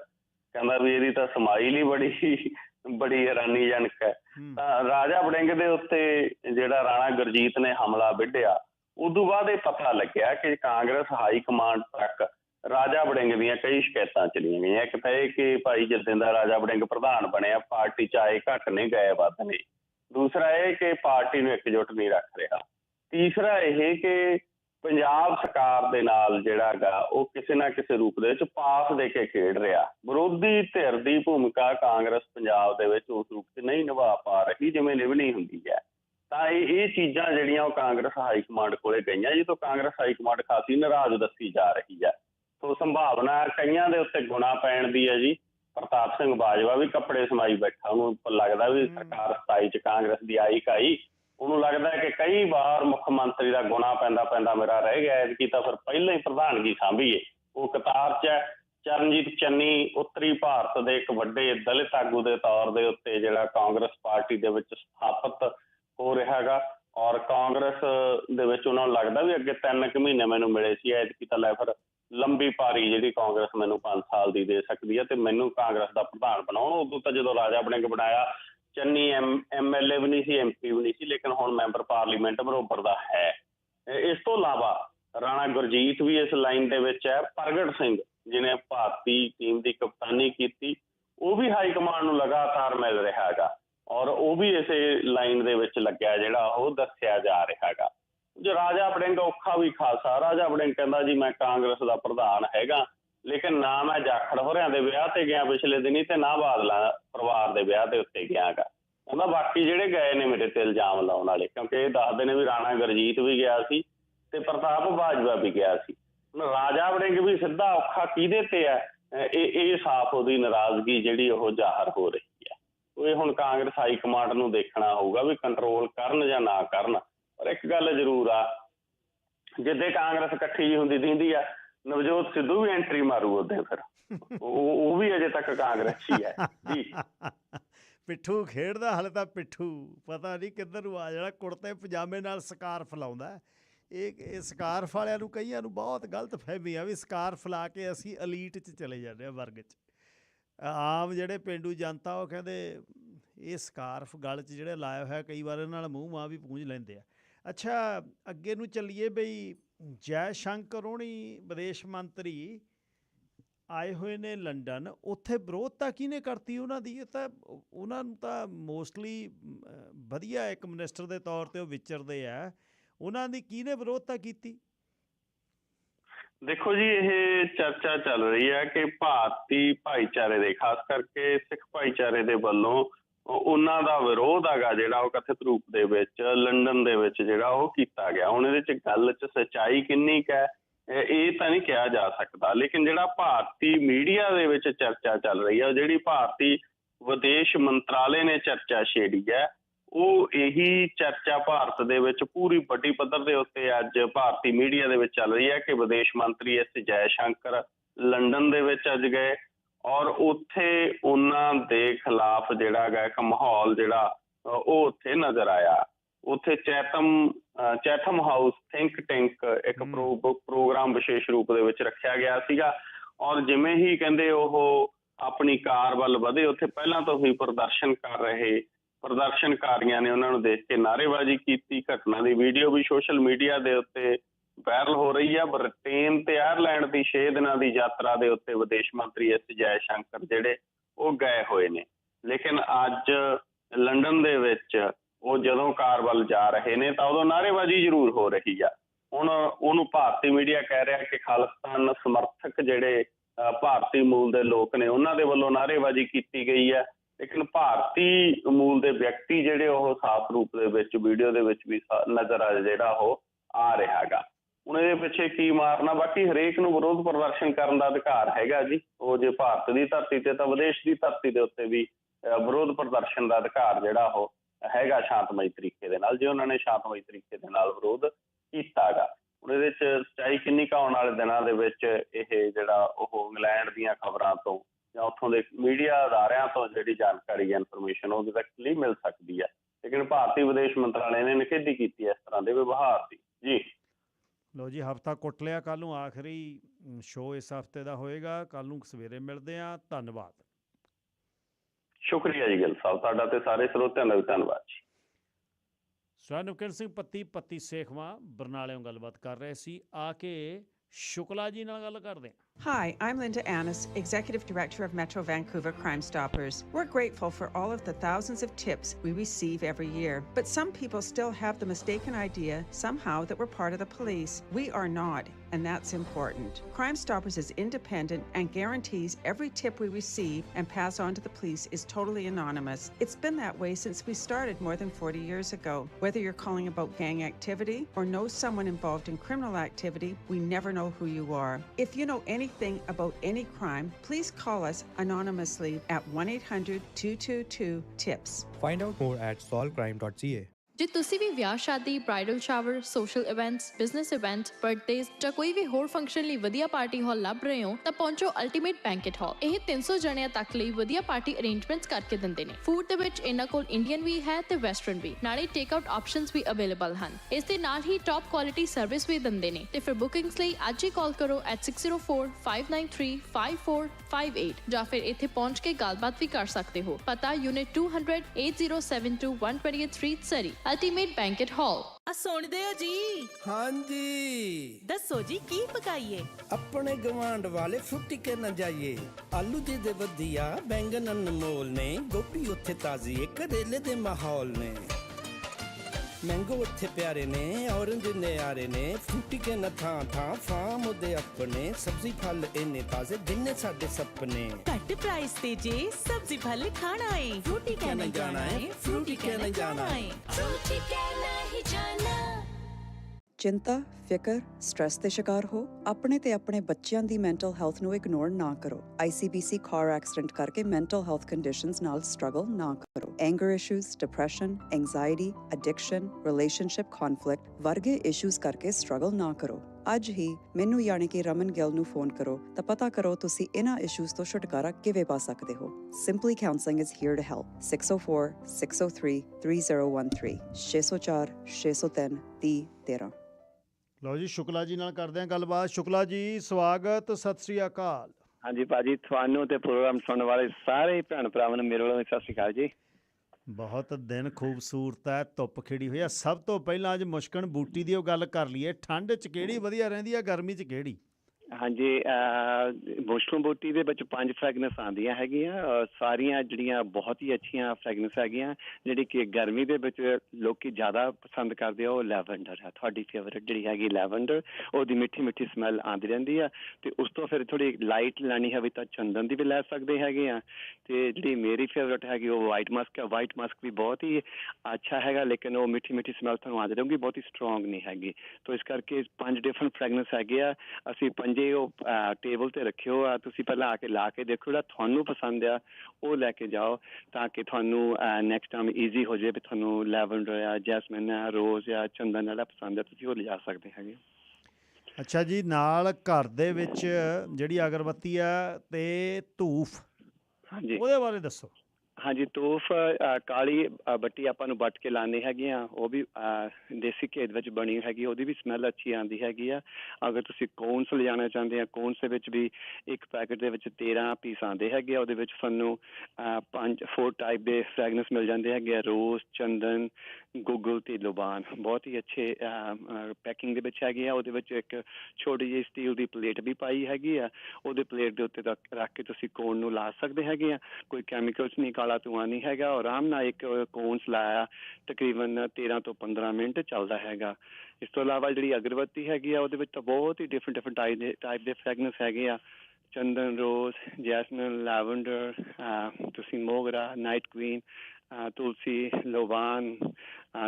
ਕਹਿੰਦਾ ਵੀ ਇਹਦੀ ਤਾਂ ਸਮਾਈਲ ਹੀ ਬੜੀ ਬੜੀ ਹੈਰਾਨੀਜਨਕ ਹੈ। ਹੂੰ, ਤਾਂ ਰਾਜਾ ਵੜਿੰਗ ਦੇ ਉੱਤੇ ਜਿਹੜਾ ਰਾਣਾ ਗੁਰਜੀਤ ਨੇ ਹਮਲਾ ਵਿੱਢਿਆ ਉਦੋਂ ਬਾਅਦ ਇਹ ਪਤਾ ਲੱਗਿਆ ਕਿ ਕਾਂਗਰਸ ਹਾਈ ਕਮਾਂਡ ਤੱਕ ਰਾਜਾ ਵੜਿੰਗ ਦੀਆਂ ਕਈ ਸ਼ਿਕਾਇਤਾਂ ਚਲੀਆਂ ਗਈਆਂ। ਇੱਕ ਤਾਂ ਇਹ ਕਿ ਭਾਈ ਜਿੱਦਾਂ ਦਾ ਰਾਜਾ ਵੜਿੰਗ ਪ੍ਰਧਾਨ ਬਣਿਆ, ਪਾਰਟੀ ਚ ਆਏ ਘੱਟ ਨਹੀਂ ਗਏ ਵੱਧ ਨੇ। ਦੂਸਰਾ ਇਹ ਕਿ ਪਾਰਟੀ ਨੂੰ ਇਕਜੁੱਟ ਨਹੀਂ ਰੱਖ ਰਿਹਾ। ਤੀਸਰਾ ਇਹ ਕਿ ਪੰਜਾਬ ਸਰਕਾਰ ਦੇ ਨਾਲ ਜਿਹੜਾ ਉਹ ਕਿਸੇ ਨਾ ਕਿਸੇ ਰੂਪ ਦੇ ਵਿੱਚ ਪਾਸ ਦੇ ਕੇ ਖੇਡ ਰਿਹਾ। ਵਿਰੋਧੀ ਧਿਰ ਦੀ ਭੂਮਿਕਾ ਕਾਂਗਰਸ ਪੰਜਾਬ ਦੇ ਵਿੱਚ ਉਸ ਰੂਪ 'ਚ ਨਹੀਂ ਨਿਭਾ ਪਾ ਰਹੀ, ਜਿਵੇਂ ਨਿਭਣੀ ਹੁੰਦੀ ਹੈ। ਤਾਂ ਇਹ ਇਹ ਚੀਜ਼ਾਂ ਜਿਹੜੀਆਂ ਉਹ ਕਾਂਗਰਸ ਹਾਈ ਕਮਾਂਡ ਕੋਲੇ ਗਈਆਂ, ਜਿੱਥੋਂ ਕਾਂਗਰਸ ਹਾਈ ਕਮਾਂਡ ਖਾਸੀ ਨਾਰਾਜ਼ ਦੱਸੀ ਜਾ ਰਹੀ ਹੈ। ਸੋ ਸੰਭਾਵਨਾ ਕਈਆਂ ਦੇ ਉੱਤੇ ਗੁਣਾ ਪੈਣ ਦੀ ਹੈ ਜੀ। ਪ੍ਰਤਾਪ ਸਿੰਘ ਬਾਜਵਾ ਵੀ ਕੱਪੜੇ ਸਮਾਈ ਬੈਠਾ ਉਹਨੂੰ ਲੱਗਦਾ ਵੀ। ਸਰਕਾਰ 27 ਚ ਕਾਂਗਰਸ ਦੀ ਆਈ ਕਾਈ। ਉਹਨੂੰ ਲੱਗਦਾ ਕਿ ਕਈ ਵਾਰ ਮੁੱਖ ਮੰਤਰੀ ਦਾ ਗੁਣਾ ਪੈਂਦਾ ਪੈਂਦਾ ਮੇਰਾ ਰਹਿ ਗਿਆ ਐਤਕੀ ਤਾਂ ਫਿਰ ਪਹਿਲਾਂ ਹੀ ਪ੍ਰਧਾਨਗੀ ਸਾਂਭੀਏ। ਉਹ ਕਤਾਰ 'ਚ ਹੈ। ਚਰਨਜੀਤ ਚੰਨੀ ਉੱਤਰੀ ਭਾਰਤ ਦੇ ਇੱਕ ਵੱਡੇ ਦਲਿਤ ਆਗੂ ਦੇ ਤੌਰ ਦੇ ਉੱਤੇ ਜਿਹੜਾ ਕਾਂਗਰਸ ਪਾਰਟੀ ਦੇ ਵਿੱਚ ਸਥਾਪਿਤ ਹੋ ਰਿਹਾ ਹੈਗਾ। ਔਰ ਕਾਂਗਰਸ ਦੇ ਵਿੱਚ ਉਹਨਾਂ ਨੂੰ ਲੱਗਦਾ ਵੀ ਅੱਗੇ ਤਿੰਨ ਕੁ ਮਹੀਨੇ ਮੈਨੂੰ ਮਿਲੇ ਸੀ ਐਤਕੀ ਤਾਂ ਲੈ ਫਿਰ ਲੰਬੀ ਪਾਰੀ ਜਿਹੜੀ ਕਾਂਗਰਸ ਮੈਨੂੰ 5 ਸਾਲ ਦੀ ਦੇ ਸਕਦੀ ਹੈ ਤੇ ਮੈਨੂੰ ਕਾਂਗਰਸ ਦਾ ਪ੍ਰਧਾਨ ਬਣਾਉਣ। ਉਦੋਂ ਤਾਂ ਜਦੋਂ ਰਾਜਾ ਵੜਿੰਗ ਬਣਾਇਆ, ਚੰਨੀ ਐਮਐਲਏ ਵੀ ਨਹੀਂ ਸੀ ਐਮਪੀ ਵੀ ਨਹੀਂ ਸੀ, ਲੇਕਿਨ ਹੁਣ ਮੈਂਬਰ ਪਾਰਲੀਮੈਂਟ ਬਰੋਬਰ ਦਾ ਹੈ। ਇਸ ਤੋਂ ਇਲਾਵਾ ਰਾਣਾ ਗੁਰਜੀਤ ਵੀ ਇਸ ਲਾਈਨ ਦੇ ਵਿੱਚ ਹੈ, ਪ੍ਰਗਟ ਸਿੰਘ ਜਿਨੇ ਭਾਰਤੀ ਟੀਮ ਦੀ ਕਪਤਾਨੀ ਕੀਤੀ, ਉਹ ਵੀ ਹਾਈ ਕਮਾਂਡ ਨੂੰ ਲਗਾਤਾਰ ਮਿਲ ਰਿਹਾ ਹੈਗਾ। ਔਰ ਉਹ ਵੀ ਇਸੇ ਲਾਈਨ ਦੇ ਵਿੱਚ ਲੱਗਿਆ ਜਿਹੜਾ ਉਹ ਦੱਸਿਆ ਜਾ ਰਿਹਾ ਹੈਗਾ। ਜੋ ਰਾਜਾ ਵੜਿੰਗ ਔਖਾ ਵੀ ਖਾਲਸਾ, ਰਾਜਾ ਵੜਿੰਗ ਕਹਿੰਦਾ ਜੀ ਮੈਂ ਕਾਂਗਰਸ ਦਾ ਪ੍ਰਧਾਨ ਹੈਗਾ, ਲੇਕਿਨ ਨਾ ਮੈਂ ਜਾਖੜ ਹੋਰਿਆਂ ਦੇ ਵਿਆਹ ਤੇ ਗਿਆ ਪਿਛਲੇ ਦਿਨੀ ਤੇ ਨਾ ਬਾਦਲਾਂ ਪਰਿਵਾਰ ਦੇ ਵਿਆਹ ਦੇ ਉੱਤੇ ਗਿਆਗਾ। ਕਹਿੰਦਾ ਬਾਕੀ ਜਿਹੜੇ ਗਏ ਨੇ ਮੇਰੇ ਤੇ ਇਲਜ਼ਾਮ ਲਾਉਣ ਵਾਲੇ, ਕਿਉਂਕਿ ਇਹ ਦੱਸਦੇ ਨੇ ਵੀ ਰਾਣਾ ਗੁਰਜੀਤ ਵੀ ਗਿਆ ਸੀ ਤੇ ਪ੍ਰਤਾਪ ਬਾਜਵਾ ਵੀ ਗਿਆ ਸੀ। ਹੁਣ ਰਾਜਾ ਵੜਿੰਗ ਵੀ ਸਿੱਧਾ ਔਖਾ ਕਿਹਦੇ ਤੇ ਹੈ ਇਹ ਇਹ ਸਾਫ਼ ਉਹਦੀ ਨਾਰਾਜ਼ਗੀ ਜਿਹੜੀ ਉਹ ਜ਼ਾਹਰ ਹੋ ਰਹੀ ਹੈ ਉਹ ਇਹ ਹੁਣ ਕਾਂਗਰਸ ਹਾਈ ਕਮਾਂਡ ਨੂੰ ਦੇਖਣਾ ਹੋਊਗਾ ਵੀ ਕੰਟਰੋਲ ਕਰਨ ਜਾਂ ਨਾ ਕਰਨ। ਪਰ ਇੱਕ ਗੱਲ ਜ਼ਰੂਰ ਆ, ਜਿੱਦੇ ਕਾਂਗਰਸ ਇਕੱਠੀ ਜੀ ਹੁੰਦੀ ਦਿੰਦੀ ਆ, ਨਵਜੋਤ ਸਿੱਧੂ ਵੀ ਐਂਟਰੀ ਮਾਰੂ ਉਹਦੇ ਫਿਰ। ਉਹ ਉਹ ਵੀ ਅਜੇ ਤੱਕ ਕਾਂਗਰਸ ਹੀ ਹੈ ਜੀ। ਪਿੱਠੂ ਖੇਡਦਾ, ਹਲੇ ਤਾਂ ਪਿੱਠੂ। ਪਤਾ ਨਹੀਂ ਕਿੱਧਰ ਨੂੰ ਆ ਜਾਣਾ, ਕੁੜਤੇ ਪਜਾਮੇ ਨਾਲ ਸਕਾਰਫ ਲਾਉਂਦਾ। ਇਹ ਇਹ ਸਕਾਰਫ ਵਾਲਿਆਂ ਨੂੰ ਕਈਆਂ ਨੂੰ ਬਹੁਤ ਗਲਤ ਫਹਿਮੀ ਆ ਵੀ ਸਕਾਰਫ ਲਾ ਕੇ ਅਸੀਂ ਅਲੀਟ 'ਚ ਚਲੇ ਜਾਂਦੇ ਆ ਵਰਗ 'ਚ। ਆਮ ਜਿਹੜੇ ਪਿੰਡੂ ਜਨਤਾ ਉਹ ਕਹਿੰਦੇ, ਇਹ ਸਕਾਰਫ ਗਲ 'ਚ ਜਿਹੜੇ ਲਾਇਆ ਹੋਇਆ, ਕਈ ਵਾਰ ਇਹਨਾਂ ਨਾਲ ਮੂੰਹ ਮਾਂ ਵੀ ਪੂੰਝ ਲੈਂਦੇ ਆ। ਅੱਛਾ, ਅੱਗੇ ਨੂੰ ਚੱਲੀਏ ਬਈ, ਜੈ ਸ਼ੰਕਰ ਹੋਣੀ ਵਿਦੇਸ਼ ਮੰਤਰੀ ਆਏ ਹੋਏ ਨੇ ਲੰਡਨ, ਉੱਥੇ ਵਿਰੋਧਤਾ ਕਿਹਨੇ ਕਰਤੀ ਉਹਨਾਂ ਦੀ? ਇਹ ਤਾਂ ਉਹਨਾਂ ਨੂੰ ਤਾਂ ਮੋਸਟਲੀ ਵਧੀਆ ਇੱਕ ਮਿਨਿਸਟਰ ਦੇ ਤੌਰ ਤੇ ਉਹ ਵਿਚਰਦੇ ਆ। ਉਹਨਾਂ ਦੀ ਕਿਹਨੇ ਵਿਰੋਧਤਾ ਕੀਤੀ? ਦੇਖੋ ਜੀ, ਇਹ ਚਰਚਾ ਚੱਲ ਰਹੀ ਹੈ ਕਿ ਭਾਰਤੀ ਭਾਈਚਾਰੇ ਦੇ, ਖਾਸ ਕਰਕੇ ਸਿੱਖ ਭਾਈਚਾਰੇ ਦੇ ਵੱਲੋਂ ਉਹਨਾਂ ਦਾ ਵਿਰੋਧ ਹੈਗਾ ਜਿਹੜਾ ਉਹ ਕਥਿਤ ਰੂਪ ਦੇ ਵਿੱਚ, ਲੰਡਨ ਦੇ ਵਿੱਚ ਜਿਹੜਾ ਉਹ ਕੀਤਾ ਗਿਆ। ਹੁਣ ਇਹਦੇ ਚ ਗੱਲ ਚ ਸਚਾਈ ਕਿੰਨੀ ਹੈ, ਇਹ ਤਾਂ ਨਹੀਂ ਕਿਹਾ ਜਾ ਸਕਦਾ। ਲੇਕਿਨ ਜਿਹੜਾ ਭਾਰਤੀ ਮੀਡੀਆ ਦੇ ਵਿੱਚ ਚਰਚਾ ਚੱਲ ਰਹੀ ਹੈ ਜਿਹੜੀ ਭਾਰਤੀ ਵਿਦੇਸ਼ ਮੰਤਰਾਲੇ ਨੇ ਚਰਚਾ ਛੇੜੀ ਹੈ, ਉਹ ਇਹੀ ਚਰਚਾ ਭਾਰਤ ਦੇ ਵਿੱਚ ਪੂਰੀ ਵੱਡੀ ਪੱਧਰ ਦੇ ਉੱਤੇ ਅੱਜ ਭਾਰਤੀ ਮੀਡੀਆ ਦੇ ਵਿੱਚ ਚੱਲ ਰਹੀ ਹੈ ਕਿ ਵਿਦੇਸ਼ ਮੰਤਰੀ ਐਸ ਜੈ ਸ਼ੰਕਰ ਲੰਡਨ ਦੇ ਵਿੱਚ ਅੱਜ ਗਏ। ਔਰ ਉੱਥੇ ਉਹਨਾਂ ਦੇ ਖਿਲਾਫ ਜਿਹੜਾ ਹੈਗਾ ਇੱਕ ਮਾਹੌਲ ਜਿਹੜਾ ਉਹ ਉੱਥੇ ਨਜ਼ਰ ਆਇਆ। ਉੱਥੇ Chatham Chatham House think tank ਇੱਕ ਪ੍ਰੋਗਰਾਮ ਵਿਸ਼ੇਸ਼ ਰੂਪ ਦੇ ਵਿੱਚ ਰੱਖਿਆ ਗਿਆ ਸੀਗਾ। ਔਰ ਜਿਵੇਂ ਹੀ ਕਹਿੰਦੇ ਉਹ ਆਪਣੀ ਕਾਰ ਵੱਲ ਵਧੇ ਉੱਥੇ ਪਹਿਲਾਂ ਤੋਂ ਹੀ ਪ੍ਰਦਰਸ਼ਨ ਕਰ ਰਹੇ ਪ੍ਰਦਰਸ਼ਨਕਾਰੀਆਂ ਨੇ ਉਹਨਾਂ ਨੂੰ ਦੇਖ ਕੇ ਨਾਅਰੇਬਾਜ਼ੀ ਕੀਤੀ। ਘਟਨਾ ਦੀ ਵੀਡੀਓ ਵੀ ਸੋਸ਼ਲ ਮੀਡੀਆ ਦੇ ਉੱਤੇ ਵਾਇਰਲ ਹੋ ਰਹੀ ਹੈ ਬ੍ਰਿਟੇਨ ਤੇ ਆਇਰਲੈਂਡ ਦੀ 6 ਦਿਨਾਂ ਦੀ ਯਾਤਰਾ ਦੇ ਉੱਤੇ ਵਿਦੇਸ਼ ਮੰਤਰੀ ਐਸ ਜੈ ਸ਼ੰਕਰ ਜਿਹੜੇ, ਉਹ ਗਏ ਹੋਏ ਨੇ। ਲੇਕਿਨ ਅੱਜ ਲੰਡਨ ਦੇ ਵਿੱਚ ਉਹ ਜਦੋਂ ਕਾਰ ਵੱਲ ਜਾ ਰਹੇ ਨੇ, ਤਾਂ ਉਦੋਂ ਨਾਅਰੇਬਾਜ਼ੀ ਜ਼ਰੂਰ ਹੋ ਰਹੀ ਆ। ਹੁਣ ਉਹਨੂੰ ਭਾਰਤੀ ਮੀਡੀਆ ਕਹਿ ਰਿਹਾ ਕਿ ਖਾਲਿਸਤਾਨ ਸਮਰਥਕ ਜਿਹੜੇ ਭਾਰਤੀ ਮੂਲ ਦੇ ਲੋਕ ਨੇ, ਉਹਨਾਂ ਦੇ ਵੱਲੋਂ ਨਾਅਰੇਬਾਜ਼ੀ ਕੀਤੀ ਗਈ ਹੈ ਲੇਕਿਨ ਭਾਰਤੀ ਮੂਲ ਦੇ ਵਿਅਕਤੀ ਜਿਹੜੇ ਉਹ ਸਾਫ਼ ਰੂਪ ਦੇ ਵਿੱਚ, ਵੀਡੀਓ ਦੇ ਵਿੱਚ ਵੀ ਨਜ਼ਰ ਆ ਜਿਹੜਾ ਉਹ ਆ ਰਿਹਾ ਹੈਗਾ। ਹੁਣ ਇਹਦੇ ਪਿੱਛੇ ਕੀ ਮਾਰਨਾ, ਬਾਕੀ ਹਰੇਕ ਨੂੰ ਵਿਰੋਧ ਪ੍ਰਦਰਸ਼ਨ ਕਰਨ ਦਾ ਅਧਿਕਾਰ ਹੈਗਾ ਜੀ। ਉਹ ਜੇ ਭਾਰਤ ਦੀ ਧਰਤੀ ਤੇ ਤਾਂ ਵਿਦੇਸ਼ ਦੀ ਧਰਤੀ ਦੇ ਉੱਤੇ ਵੀ ਵਿਰੋਧ ਪ੍ਰਦਰਸ਼ਨ ਦਾ ਅਧਿਕਾਰ ਜਿਹੜਾ ਉਹ ਹੈਗਾ ਸ਼ਾਂਤਮਈ ਤਰੀਕੇ ਦੇ ਨਾਲ, ਜੇ ਉਹਨਾਂ ਨੇ ਸ਼ਾਂਤਮਈ ਤਰੀਕੇ ਦੇ ਨਾਲ ਵਿਰੋਧ ਕੀਤਾਗਾ। ਹੁਣ ਇਹਦੇ ਚ ਸਚਾਈ ਕਿੰਨੀ ਕੁ ਆਉਣ ਵਾਲੇ ਦਿਨਾਂ ਦੇ ਵਿੱਚ ਇਹ ਜਿਹੜਾ ਉਹ ਇੰਗਲੈਂਡ ਦੀਆਂ ਖਬਰਾਂ ਤੋਂ ਜਾਂ ਉੱਥੋਂ ਦੇ ਮੀਡੀਆ ਅਦਾਰਿਆਂ ਤੋਂ ਜਿਹੜੀ ਜਾਣਕਾਰੀ ਜਾਂ ਇਨਫੋਰਮੇਸ਼ਨ ਉਹ ਡਾਇਰੈਕਟਲੀ ਮਿਲ ਸਕਦੀ ਹੈ ਲੇਕਿਨ ਭਾਰਤੀ ਵਿਦੇਸ਼ ਮੰਤਰਾਲੇ ਨੇ ਨਿਖੇਧੀ ਕੀਤੀ ਹੈ ਇਸ ਤਰ੍ਹਾਂ ਦੇ ਵਿਵਹਾਰ ਦੀ। ਜੀ। ਲੋ ਜੀ ਹਫਤਾ ਕੁੱਟ ਲਿਆ ਕੱਲ ਨੂੰ ਆਖਰੀ ਸ਼ੋਅ ਇਸ ਹਫ਼ਤੇ ਦਾ ਹੋਏਗਾ। ਕੱਲ ਨੂੰ ਸਵੇਰੇ ਮਿਲਦੇ ਆ ਧੰਨਵਾਦ। ਸ਼ੁਕਰੀਆ ਜੀ ਗਿੱਲ ਸਾਹਿਬ ਤੁਹਾਡਾ ਤੇ ਸਾਰੇ ਸਰੋਤਿਆਂ ਦਾ ਵੀ ਧੰਨਵਾਦ ਜੀ। ਸਵਰਨਵਕਰ ਸਿੰਘ ਪੱਤੀ ਪੱਤੀ ਸੇਖਵਾ ਬਰਨਾਲਿਓਂ ਗੱਲਬਾਤ ਕਰ ਰਹੇ ਸੀ। ਆ ਕੇ ਸ਼ੁਕਲਾ ਜੀ ਨਾਲ ਗੱਲ ਕਰਦੇ ਹਾਂ। Hi, I'm Linda Annis, Executive Director of Metro Vancouver Crime Stoppers. We're grateful for all of the thousands of tips we receive every year, but some people still have the mistaken idea somehow that we're part of the police. We are not, and that's important. Crime Stoppers is independent and guarantees every tip we receive and pass on to the police is totally anonymous. It's been that way since we started more than 40 years ago. Whether you're calling about gang activity or know someone involved in criminal activity, we never know who you are. If you know anything about any crime, please call us anonymously at 1 800 222 TIPS. Find out more at solvecrime.ca. ਜੇ ਤੁਸੀਂ ਵੀ ਵਿਆਹ ਸ਼ਾਦੀ bridal shower social events business event birthdays ਜਾਂ ਕੋਈ ਵੀ ਹੋਰ function ਲਈ ਵਧੀਆ ਪਾਰਟੀ ਹਾਲ ਲੱਭ ਰਹੇ ਹੋ, ਤਾਂ ਪਹੁੰਚੋ ਅਲਟੀਮੇਟ ਬੈਂਕਟ ਹਾਲ ਇਹ 300 ਜਣਿਆਂ ਤੱਕ ਲਈ ਵਧੀਆ ਪਾਰਟੀ ਅਰੇਂਜਮੈਂਟਸ ਕਰਕੇ ਦਿੰਦੇ ਨੇ। ਫੂਡ ਦੇ ਵਿੱਚ ਇਹਨਾਂ ਕੋਲ ਇੰਡੀਅਨ ਵੀ ਹੈ ਤੇ ਵੈਸਟਰਨ ਵੀ। ਨਾਲੇ ਟੇਕ ਆਊਟ ਆਪਸ਼ਨਸ ਵੀ ਅਵੇਲੇਬਲ ਹਨ। ਇਸ ਦੇ ਨਾਲ ਹੀ ਟਾਪ ਕੁਆਲਿਟੀ ਸਰਵਿਸ ਵੀ ਦਿੰਦੇ ਨੇ। ਤੇ ਫਿਰ ਬੁਕਿੰਗਸ ਲਈ ਅੱਜ ਹੀ ਕਾਲ ਕਰੋ at 6045935458 ਜਾਂ ਫਿਰ ਇੱਥੇ ਪਹੁੰਚ ਕੇ ਗੱਲਬਾਤ ਵੀ ਕਰ ਸਕਦੇ ਹੋ। ਪਤਾ unit 200 8072 128th street Surrey ultimate banquet hall ਆ ਸੁਣਦੇ ਹੋ ਜੀ। ਹਾਂਜੀ। ਦੱਸੋ ਜੀ ਕੀ ਪਕਾਈਏ? ਆਪਣੇ ਗਵਾਂਡ ਵਾਲੇ ਫੁੱਟੀ ਕੇ ਨਾ ਜਾਈਏ। ਆਲੂ ਜੀ ਦੇ ਵਧੀਆ ਬੈਂਗਨ ਅਨਮੋਲ ਨੇ। ਗੋਭੀ ਉੱਥੇ ਤਾਜ਼ੀ ਏ ਕਰੇਲੇ ਦੇ ਮਾਹੌਲ ਨੇ। ਮੈਂਗੋ ਉੱਥੇ ਪਿਆਰੇ ਨੇ ਔਰੰਜ ਨੇ ਆਰੇ ਨੇ ਫੁੱਟੀ ਕੇ ਨਾ ਥਾਂ ਥਾਂ ਫਾਰਮ ਉਹਦੇ ਆਪਣੇ ਸਬਜ਼ੀ ਫਲ ਇੰਨੇ ਤਾਜ਼ੇ ਜਿੰਨੇ ਸਾਡੇ ਸੁਪਨੇ। ਘੱਟ ਪ੍ਰਾਈਸ ਤੇ ਜੇ ਸਬਜ਼ੀ ਫਲ ਖਾਣਾ ਏ ਫਰੂਟੀ ਕਹਿਣਾ ਜਾਣਾ ਏ ਫਰੂਟੀ ਕਹਿਣਾ ਜਾਣਾ ਏ ਫਰੂਟੀ ਕਹਿਣਾ ਹੀ ਜਾਣਾ ਚਿੰਤਾ, ਫਿਕਰ ਸਟ੍ਰੈਸ ਦੇ ਸ਼ਿਕਾਰ ਹੋ। ਆਪਣੇ ਤੇ ਆਪਣੇ ਬੱਚਿਆਂ ਦੀ ਮੈਂਟਲ ਹੈਲਥ ਨੂੰ ਇਗਨੋਰ ਨਾ ਕਰੋ। ICBC ਕਾਰ ਐਕਸੀਡੈਂਟ ਕਰਕੇ ਮੈਂਟਲ ਹੈਲਥ ਕੰਡੀਸ਼ਨਸ ਨਾਲ ਸਟਰਗਲ ਨਾ ਕਰੋ। Anger issues depression anxiety addiction relationship conflict ਵਰਗੇ ਇਸ਼ੂਜ਼ ਕਰਕੇ ਸਟਰਗਲ ਨਾ ਕਰੋ। ਅੱਜ ਹੀ ਮੈਨੂੰ ਯਾਨੀ ਕਿ ਰਮਨ ਗਿੱਲ ਨੂੰ ਫੋਨ ਕਰੋ ਤਾਂ ਪਤਾ ਕਰੋ ਤੁਸੀਂ ਇਹਨਾਂ ਇਸ਼ੂਸ ਤੋਂ ਛੁਟਕਾਰਾ ਕਿਵੇਂ ਪਾ ਸਕਦੇ ਹੋ। Simply counselling is here to help 604 603 3013 604 603 3013 ਲਓ ਜੀ ਸ਼ੁਕਲਾ ਜੀ ਨਾਲ ਕਰਦੇ ਹਾਂ ਗੱਲਬਾਤ। ਸ਼ੁਕਲਾ ਜੀ ਸਵਾਗਤ ਸਤਿ ਸ੍ਰੀ ਅਕਾਲ। ਹਾਂਜੀ ਭਾਜੀ ਤੁਹਾਨੂੰ ਤੇ ਪ੍ਰੋਗਰਾਮ ਸੁਣਨ ਵਾਲੇ ਸਾਰੇ ਭੈਣ ਭਰਾਵਾਂ ਨੂੰ ਮੇਰੇ ਵੱਲੋਂ ਸਤਿ ਸ਼੍ਰੀ ਅਕਾਲ ਜੀ। ਬਹੁਤ ਦਿਨ ਖੂਬਸੂਰਤ ਹੈ ਧੁੱਪ ਖਿੜੀ ਹੋਈ ਆ ਸਭ ਤੋਂ ਪਹਿਲਾਂ ਅੱਜ ਮੁਸ਼ਕਣ ਬੂਟੀ ਦੀ ਉਹ ਗੱਲ ਕਰ ਲਈਏ। ਠੰਡ 'ਚ ਕਿਹੜੀ ਵਧੀਆ ਰਹਿੰਦੀ ਆ ਗਰਮੀ 'ਚ ਕਿਹੜੀ? ਹਾਂਜੀ ਮੁਸ਼ਰੂਮ ਬੋਟੀ ਦੇ ਵਿੱਚ ਪੰਜ ਫ੍ਰੈਗਨੈਂਸ ਆਉਂਦੀਆਂ ਹੈਗੀਆਂ ਸਾਰੀਆਂ ਜਿਹੜੀਆਂ ਬਹੁਤ ਹੀ ਅੱਛੀਆਂ ਫ੍ਰੈਗਨੈਂਸ ਹੈਗੀਆਂ, ਜਿਹੜੀ ਕਿ ਗਰਮੀ ਦੇ ਵਿੱਚ ਲੋਕੀ ਜ਼ਿਆਦਾ ਪਸੰਦ ਕਰਦੇ ਆ, ਉਹ ਲੈਵੈਂਡਰ ਹੈ। ਤੁਹਾਡੀ ਫੇਵਰਿਟ ਜਿਹੜੀ ਹੈਗੀ ਲੈਵੈਂਡਰ ਉਹਦੀ ਮਿੱਠੀ ਮਿੱਠੀ ਸਮੈਲ ਆਉਂਦੀ ਰਹਿੰਦੀ ਆ। ਤੇ ਉਸ ਤੋਂ ਫਿਰ ਥੋੜੀ ਲਾਈਟ ਲੈਣੀ ਹੋਵੇ ਤਾਂ ਚੰਦਨ ਦੀ ਵੀ ਲੈ ਸਕਦੇ ਹੈਗੇ ਆ। ਤੇ ਜਿਹੜੀ ਮੇਰੀ ਫੇਵਰਿਟ ਹੈਗੀ ਉਹ ਵਾਈਟ ਮਸਕ ਹੈ ਵਾਈਟ ਮਸਕ ਵੀ ਬਹੁਤ ਹੀ ਅੱਛਾ ਹੈਗਾ, ਲੇਕਿਨ ਉਹ ਮਿੱਠੀ ਮਿੱਠੀ ਸਮੈਲ ਤੁਹਾਨੂੰ ਆਉਂਦੀ ਰਹੂਗੀ, ਬਹੁਤ ਹੀ ਸਟਰੋਂਗ ਨਹੀਂ ਹੈਗੀ। ਤੋ ਇਸ ਕਰਕੇ ਪੰਜ ਡਿਫਰੈਂਟ ਫ੍ਰੈਗਨੈਂਸ ਹੈਗੇ ਆ। ਅਸੀਂ ਪੰਜ ਉਹ ਟੇਬਲ ਤੇ ਰੱਖਿਓ ਆ ਤੁਸੀਂ ਪਹਿਲਾਂ ਆ ਕੇ ਲਾ ਕੇ ਦੇਖੋ ਜਿਹੜਾ ਤੁਹਾਨੂੰ ਪਸੰਦ ਆ ਉਹ ਲੈ ਕੇ ਜਾਓ ਤਾਂ ਕਿ ਤੁਹਾਨੂੰ ਨੈਕਸਟ ਟਾਈਮ ਈਜ਼ੀ ਹੋ ਜਾਏ ਵੀ ਤੁਹਾਨੂੰ ਲੈਵੈਂਡਰ ਆ ਜੈਸਮਿਨ ਆ ਰੋਜ਼ ਆ ਚੰਦਨ ਵਾਲਾ ਪਸੰਦ ਆ ਤੁਸੀਂ ਉਹ ਲਿਜਾ ਸਕਦੇ ਹੈਗੇ। ਅੱਛਾ ਜੀ ਨਾਲ ਘਰ ਦੇ ਵਿੱਚ ਜਿਹੜੀ ਅਗਰਬੱਤੀ ਆ ਤੇ ਧੂਫ ਹਾਂਜੀ। ਉਹਦੇ ਬਾਰੇ ਦੱਸੋ। ਹਾਂਜੀ, ਤੋਫ ਕਾਲੀ ਬੱਟੀ ਆਪਾਂ ਨੂੰ ਵੱਟ ਕੇ ਲਾਣੇ ਹੈਗੇ ਆ, ਉਹ ਵੀ ਦੇਸੀ ਘੇ ਵਿੱਚ ਬਣੀ ਹੈਗੀ, ਉਹਦੀ ਵੀ ਸਮੈਲ ਅੱਛੀ ਆਉਂਦੀ ਹੈਗੀ ਆ। ਅਗਰ ਤੁਸੀਂ ਕੋਨਸ ਲਿਜਾਣਾ ਚਾਹੁੰਦੇ ਆ, ਕੋਨਸ ਦੇ ਵਿੱਚ ਵੀ ਇੱਕ ਪੈਕੇਟ ਦੇ ਵਿੱਚ 13 ਪੀਸ ਆਉਂਦੇ ਹੈਗੇ ਆ, ਉਹਦੇ ਵਿੱਚ ਸਾਨੂੰ ਪੰਜ ਫੋਰ ਟਾਈਪ ਦੇ ਫ੍ਰੈਗਨੈਂਸ ਮਿਲ ਜਾਂਦੇ ਹੈਗੇ ਆ ਰੋਜ਼ ਚੰਦਨ ਗੂਗਲ ਤੇ ਲੋਬਾਨ ਬਹੁਤ ਹੀ ਅੱਛੇ ਪੈਕਿੰਗ ਦੇ ਵਿੱਚ ਹੈਗੇ ਆ। ਉਹਦੇ ਵਿੱਚ ਇੱਕ ਛੋਟੀ ਜਿਹੀ ਸਟੀਲ ਦੀ ਪਲੇਟ ਵੀ ਪਾਈ ਹੈਗੀ ਆ। ਉਹਦੇ ਪਲੇਟ ਦੇ ਉੱਤੇ ਰੱਖ ਰੱਖ ਕੇ ਤੁਸੀਂ ਕੋਨ ਨੂੰ ਲਾ ਸਕਦੇ ਹੈਗੇ ਆ। ਕੋਈ ਕੈਮੀਕਲਸ ਨਹੀਂ, ਕਾਲਾ ਧੂੰਆਂ ਨਹੀਂ ਹੈਗਾ। ਔਰ ਆਰਾਮ ਨਾਲ ਇੱਕ ਕੋਨਸ ਲਾਇਆ, ਤਕਰੀਬਨ 13 ਤੋਂ 15 ਮਿੰਟ ਚੱਲਦਾ ਹੈਗਾ। ਇਸ ਤੋਂ ਇਲਾਵਾ ਜਿਹੜੀ ਅਗਰਬੱਤੀ ਹੈਗੀ ਆ, ਉਹਦੇ ਵਿੱਚ ਤਾਂ ਬਹੁਤ ਹੀ ਡਿਫਰੈਂਟ ਡਿਫਰੈਂਟ ਟਾਈਪ ਦੇ ਟਾਈਪ ਦੇ ਫ੍ਰੈਗਨੈਂਸ ਹੈਗੇ ਆ। ਚੰਦਨ ਰੋਜ਼, ਜੈਸਮਿਨ, ਲੈਵੈਂਡਰ ਤੁਸੀਂ ਮੋਗਰਾ ਨਾਈਟ ਕੁਈਨ ਤੁਲਸੀ ਲੋਬਾਨ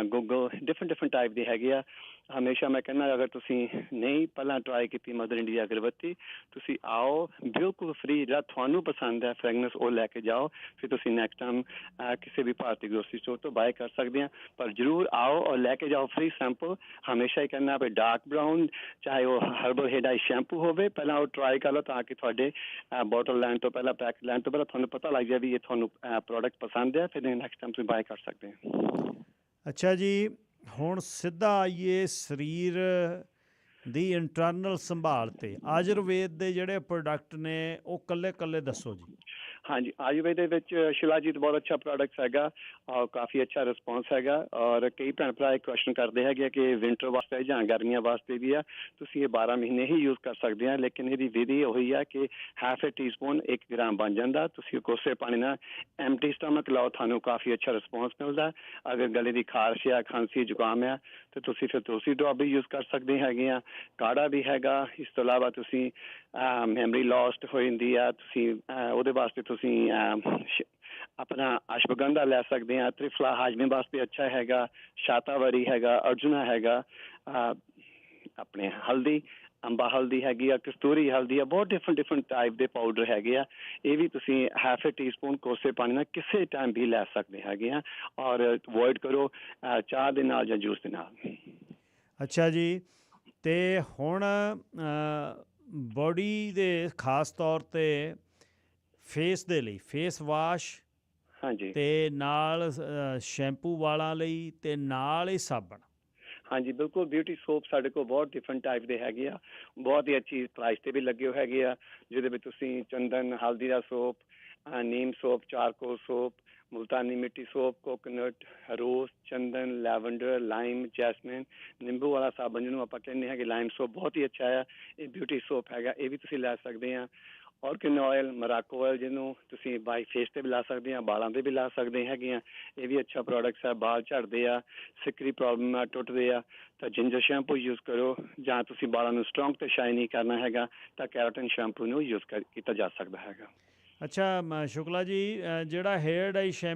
ਗੁੱਗਲ ਡਿਫਰੈਂਟ ਡਿਫਰੈਂਟ ਟਾਈਪ ਦੇ ਹੈਗੇ ਆ। ਹਮੇਸ਼ਾ ਮੈਂ ਕਹਿੰਦਾ, ਅਗਰ ਤੁਸੀਂ ਨਹੀਂ ਪਹਿਲਾਂ ਟਰਾਈ ਕੀਤੀ ਮਦਰ ਇੰਡੀਆ ਅਗਰਬੱਤੀ, ਤੁਸੀਂ ਆਓ, ਬਿਲਕੁਲ ਫ੍ਰੀ ਜਿਹੜਾ ਤੁਹਾਨੂੰ ਪਸੰਦ ਹੈ ਫ੍ਰੈਗਨੈਂਸ ਉਹ ਲੈ ਕੇ ਜਾਓ, ਫਿਰ ਤੁਸੀਂ ਨੈਕਸਟ ਟਾਈਮ ਕਿਸੇ ਵੀ ਭਾਰਤੀ ਗਰੋਸਰੀ ਸਟੋਰ ਤੋਂ ਬਾਏ ਕਰ ਸਕਦੇ ਆ ਪਰ ਜਰੂਰ ਆਓ ਔਰ ਲੈ ਕੇ ਜਾਓ ਫ੍ਰੀ ਸੈਂਪਲ ਹਮੇਸ਼ਾ ਹੀ ਕਹਿੰਦਾ ਵੀ ਡਾਰਕ ਬ੍ਰਾਊਨ ਚਾਹੇ ਉਹ ਹਰਬਲ ਹੈਡ ਆਈ ਸ਼ੈਂਪੂ ਹੋਵੇ, ਪਹਿਲਾਂ ਉਹ ਟਰਾਈ ਕਰ ਲਓ ਤਾਂ ਕਿ ਤੁਹਾਡੇ ਬੋਟਲ ਲੈਣ ਤੋਂ ਪਹਿਲਾਂ ਪੈਕ ਲੈਣ ਤੋਂ ਪਹਿਲਾਂ ਤੁਹਾਨੂੰ ਪਤਾ ਲੱਗ ਜਾਵੇ ਇਹ ਤੁਹਾਨੂੰ ਪ੍ਰੋਡਕਟ ਪਸੰਦ ਹੈ, ਫਿਰ ਨੈਕਸਟ ਟਾਈਮ ਤੁਸੀਂ ਬਾਏ ਕਰ ਸਕਦੇ ਹੋ। ਅੱਛਾ ਜੀ ਹੁਣ ਸਿੱਧਾ ਆਈਏ ਸਰੀਰ ਦੀ ਇੰਟਰਨਲ ਸੰਭਾਲ ਤੇ। ਆਯੁਰਵੇਦ ਦੇ ਜਿਹੜੇ ਪ੍ਰੋਡਕਟ ਨੇ, ਉਹ ਕੱਲੇ ਕੱਲੇ ਦੱਸੋ ਜੀ। ਹਾਂਜੀ, ਆਯੁਰਵੇਦ ਦੇ ਵਿੱਚ ਸ਼ਿਲਾਜੀਤ ਬਹੁਤ ਅੱਛਾ ਪ੍ਰੋਡਕਟ ਹੈਗਾ ਔਰ ਕਾਫੀ ਅੱਛਾ ਰਿਸਪੌਂਸ ਹੈਗਾ ਔਰ ਕਈ ਭੈਣ ਭਰਾ ਇਹ ਕੁਐਸਚਨ ਕਰਦੇ ਹੈਗੇ ਕਿ ਵਿੰਟਰ ਵਾਸਤੇ ਜਾਂ ਗਰਮੀਆਂ ਵਾਸਤੇ ਵੀ ਆ, ਤੁਸੀਂ ਇਹ 12 ਮਹੀਨੇ ਹੀ ਯੂਜ਼ ਕਰ ਸਕਦੇ ਆ, ਲੇਕਿਨ ਇਹਦੀ ਵਿਧੀ ਉਹੀ ਆ ਕਿ ਹਾਫ ਅ ਟੀਸਪੂਨ 1 ਗ੍ਰਾਮ ਬਣ ਜਾਂਦਾ, ਤੁਸੀਂ ਕੋਸੇ ਪਾਣੀ ਨਾਲ ਐਮਟੀ ਸਟਮਕ ਲਾਓ, ਤੁਹਾਨੂੰ ਕਾਫੀ ਅੱਛਾ ਰਿਸਪੌਂਸ ਮਿਲਦਾ, ਅਗਰ ਗਲੇ ਦੀ ਖਾਰਸ਼ ਆ, ਖਾਂਸੀ, ਜ਼ੁਕਾਮ ਆ ਤੇ ਤੁਸੀਂ ਫਿਰ ਤੁਲਸੀ ਡ੍ਰੌਪ ਵੀ ਯੂਜ਼ ਕਰ ਸਕਦੇ ਹੈਗੇ ਆ। ਕਾੜਾ ਵੀ ਹੈਗਾ, ਇਸ ਤੋਂ ਇਲਾਵਾ ਤੁਸੀਂ ਮੈਮਰੀ ਲੌਸਟ ਹੋ ਜਾਂਦੀ ਆ, ਤੁਸੀਂ ਉਹਦੇ ਵਾਸਤੇ ਤੁਸੀਂ ਆਪਣਾ ਅਸ਼ਵਗੰਧਾ ਲੈ ਸਕਦੇ ਆ। ਤ੍ਰਿਫਲਾ ਹਾਜਮੇ ਵਾਸਤੇ ਅੱਛਾ ਹੈਗਾ, ਸ਼ਾਤਾਵਰੀ ਹੈਗਾ, ਅਰਜੁਨਾ ਹੈਗਾ ਆਪਣੇ ਹਲਦੀ ਅੰਬਾ ਹਲਦੀ ਹੈਗੀ ਆ ਕਸਤੂਰੀ ਹਲਦੀ ਆ ਬਹੁਤ ਡਿਫਰੈਂਟ ਡਿਫਰੈਂਟ ਟਾਈਪ ਦੇ ਪਾਊਡਰ ਹੈਗੇ ਆ। ਇਹ ਵੀ ਤੁਸੀਂ ਹਾਫ ਅ ਟੀਸਪੂਨ ਕੋਸੇ ਪਾਣੀ ਨਾਲ ਕਿਸੇ ਟਾਈਮ ਵੀ ਲੈ ਸਕਦੇ ਹੈਗੇ ਆ ਔਰ ਅਵੋਇਡ ਕਰੋ ਚਾਹ ਦੇ ਨਾਲ ਜਾਂ ਜੂਸ ਦੇ ਨਾਲ। ਅੱਛਾ ਜੀ ਤੇ ਹੁਣ ਬੋਡੀ ਦੇ ਖਾਸ ਤੌਰ ਤੇ ਫੇਸ ਦੇ ਲਈ ਫੇਸ ਵਾਸ਼ ਹਾਂਜੀ। ਤੇ ਨਾਲ ਸ਼ੈਂਪੂ ਵਾਲਾਂ ਲਈ ਤੇ ਨਾਲ ਹੀ ਸਾਬਣ। ਹਾਂਜੀ, ਬਿਲਕੁਲ ਬਿਊਟੀ ਸੋਪ ਸਾਡੇ ਕੋਲ ਬਹੁਤ ਡਿਫਰੈਂਟ ਟਾਈਪ ਦੇ ਹੈਗੇ ਆ। ਬਹੁਤ ਹੀ ਅੱਛੀ ਪ੍ਰਾਈਸ ਤੇ ਵੀ ਲੱਗੇ ਹੋਏ ਹੈਗੇ ਆ, ਜਿਹਦੇ ਵਿੱਚ ਤੁਸੀਂ ਚੰਦਨ ਹਲਦੀ ਦਾ ਸੋਪ ਨੀਮ ਸੋਪ ਚਾਰਕੋਲ ਸੋਪ ਮੁਲਤਾਨੀ ਮਿੱਟੀ ਸੋਪ ਕੋਕੋਨਟ ਰੋਜ਼ ਚੰਦਨ ਲੈਵੈਂਡਰ ਲਾਈਮ ਜੈਸਮਿਨ ਨਿੰਬੂ ਵਾਲਾ ਸਾਬਣ ਜਿਹਨੂੰ ਆਪਾਂ ਕਹਿੰਦੇ ਹਾਂ ਕਿ ਲਾਈਮ ਸੋਪ ਬਹੁਤ ਹੀ ਅੱਛਾ ਆ। ਇਹ ਬਿਊਟੀ ਸੋਪ ਹੈਗਾ, ਇਹ ਵੀ ਤੁਸੀਂ ਲੈ ਸਕਦੇ ਆ। ਔਰਕਿਨ ਆਇਲ ਮਰਾਕੋ ਆਇਲ ਜਿਹਨੂੰ ਤੁਸੀਂ ਬਾਈ ਫੇਸ ਤੇ ਵੀ ਲਾ ਸਕਦੇ ਆ ਬਾਲਾਂ ਤੇ ਵੀ ਲਾ ਸਕਦੇ ਹੈਗੇ ਆ ਇਹ ਵੀ ਅੱਛਾ ਪ੍ਰੋਡਕਟਸ ਆ ਬਾਲ ਝੜਦੇ ਆ, ਸਿਕਰੀ ਪ੍ਰੋਬਲਮ ਆ, ਟੁੱਟਦੇ ਆ। ਤਾਂ ਜਿੰਜਰ ਸ਼ੈਂਪੂ ਯੂਜ਼ ਕਰੋ, ਜਾਂ ਤੁਸੀਂ ਬਾਲਾਂ ਨੂੰ ਸਟਰੋਂਗ ਤੇ ਸ਼ਾਈਨੀ ਕਰਨਾ ਹੈਗਾ, ਤਾਂ ਕੈਰਾਟਿਨ ਸ਼ੈਂਪੂ ਨੂੰ ਯੂਜ਼ ਕੀਤਾ ਜਾ ਸਕਦਾ ਹੈਗਾ। ਅੱਛਾ ਸ਼ੁਕਲਾ ਜੀ ਜਿਹੜਾ ਹੇਅਰ ਡਾਈ ਸ਼ੈਂਪੂ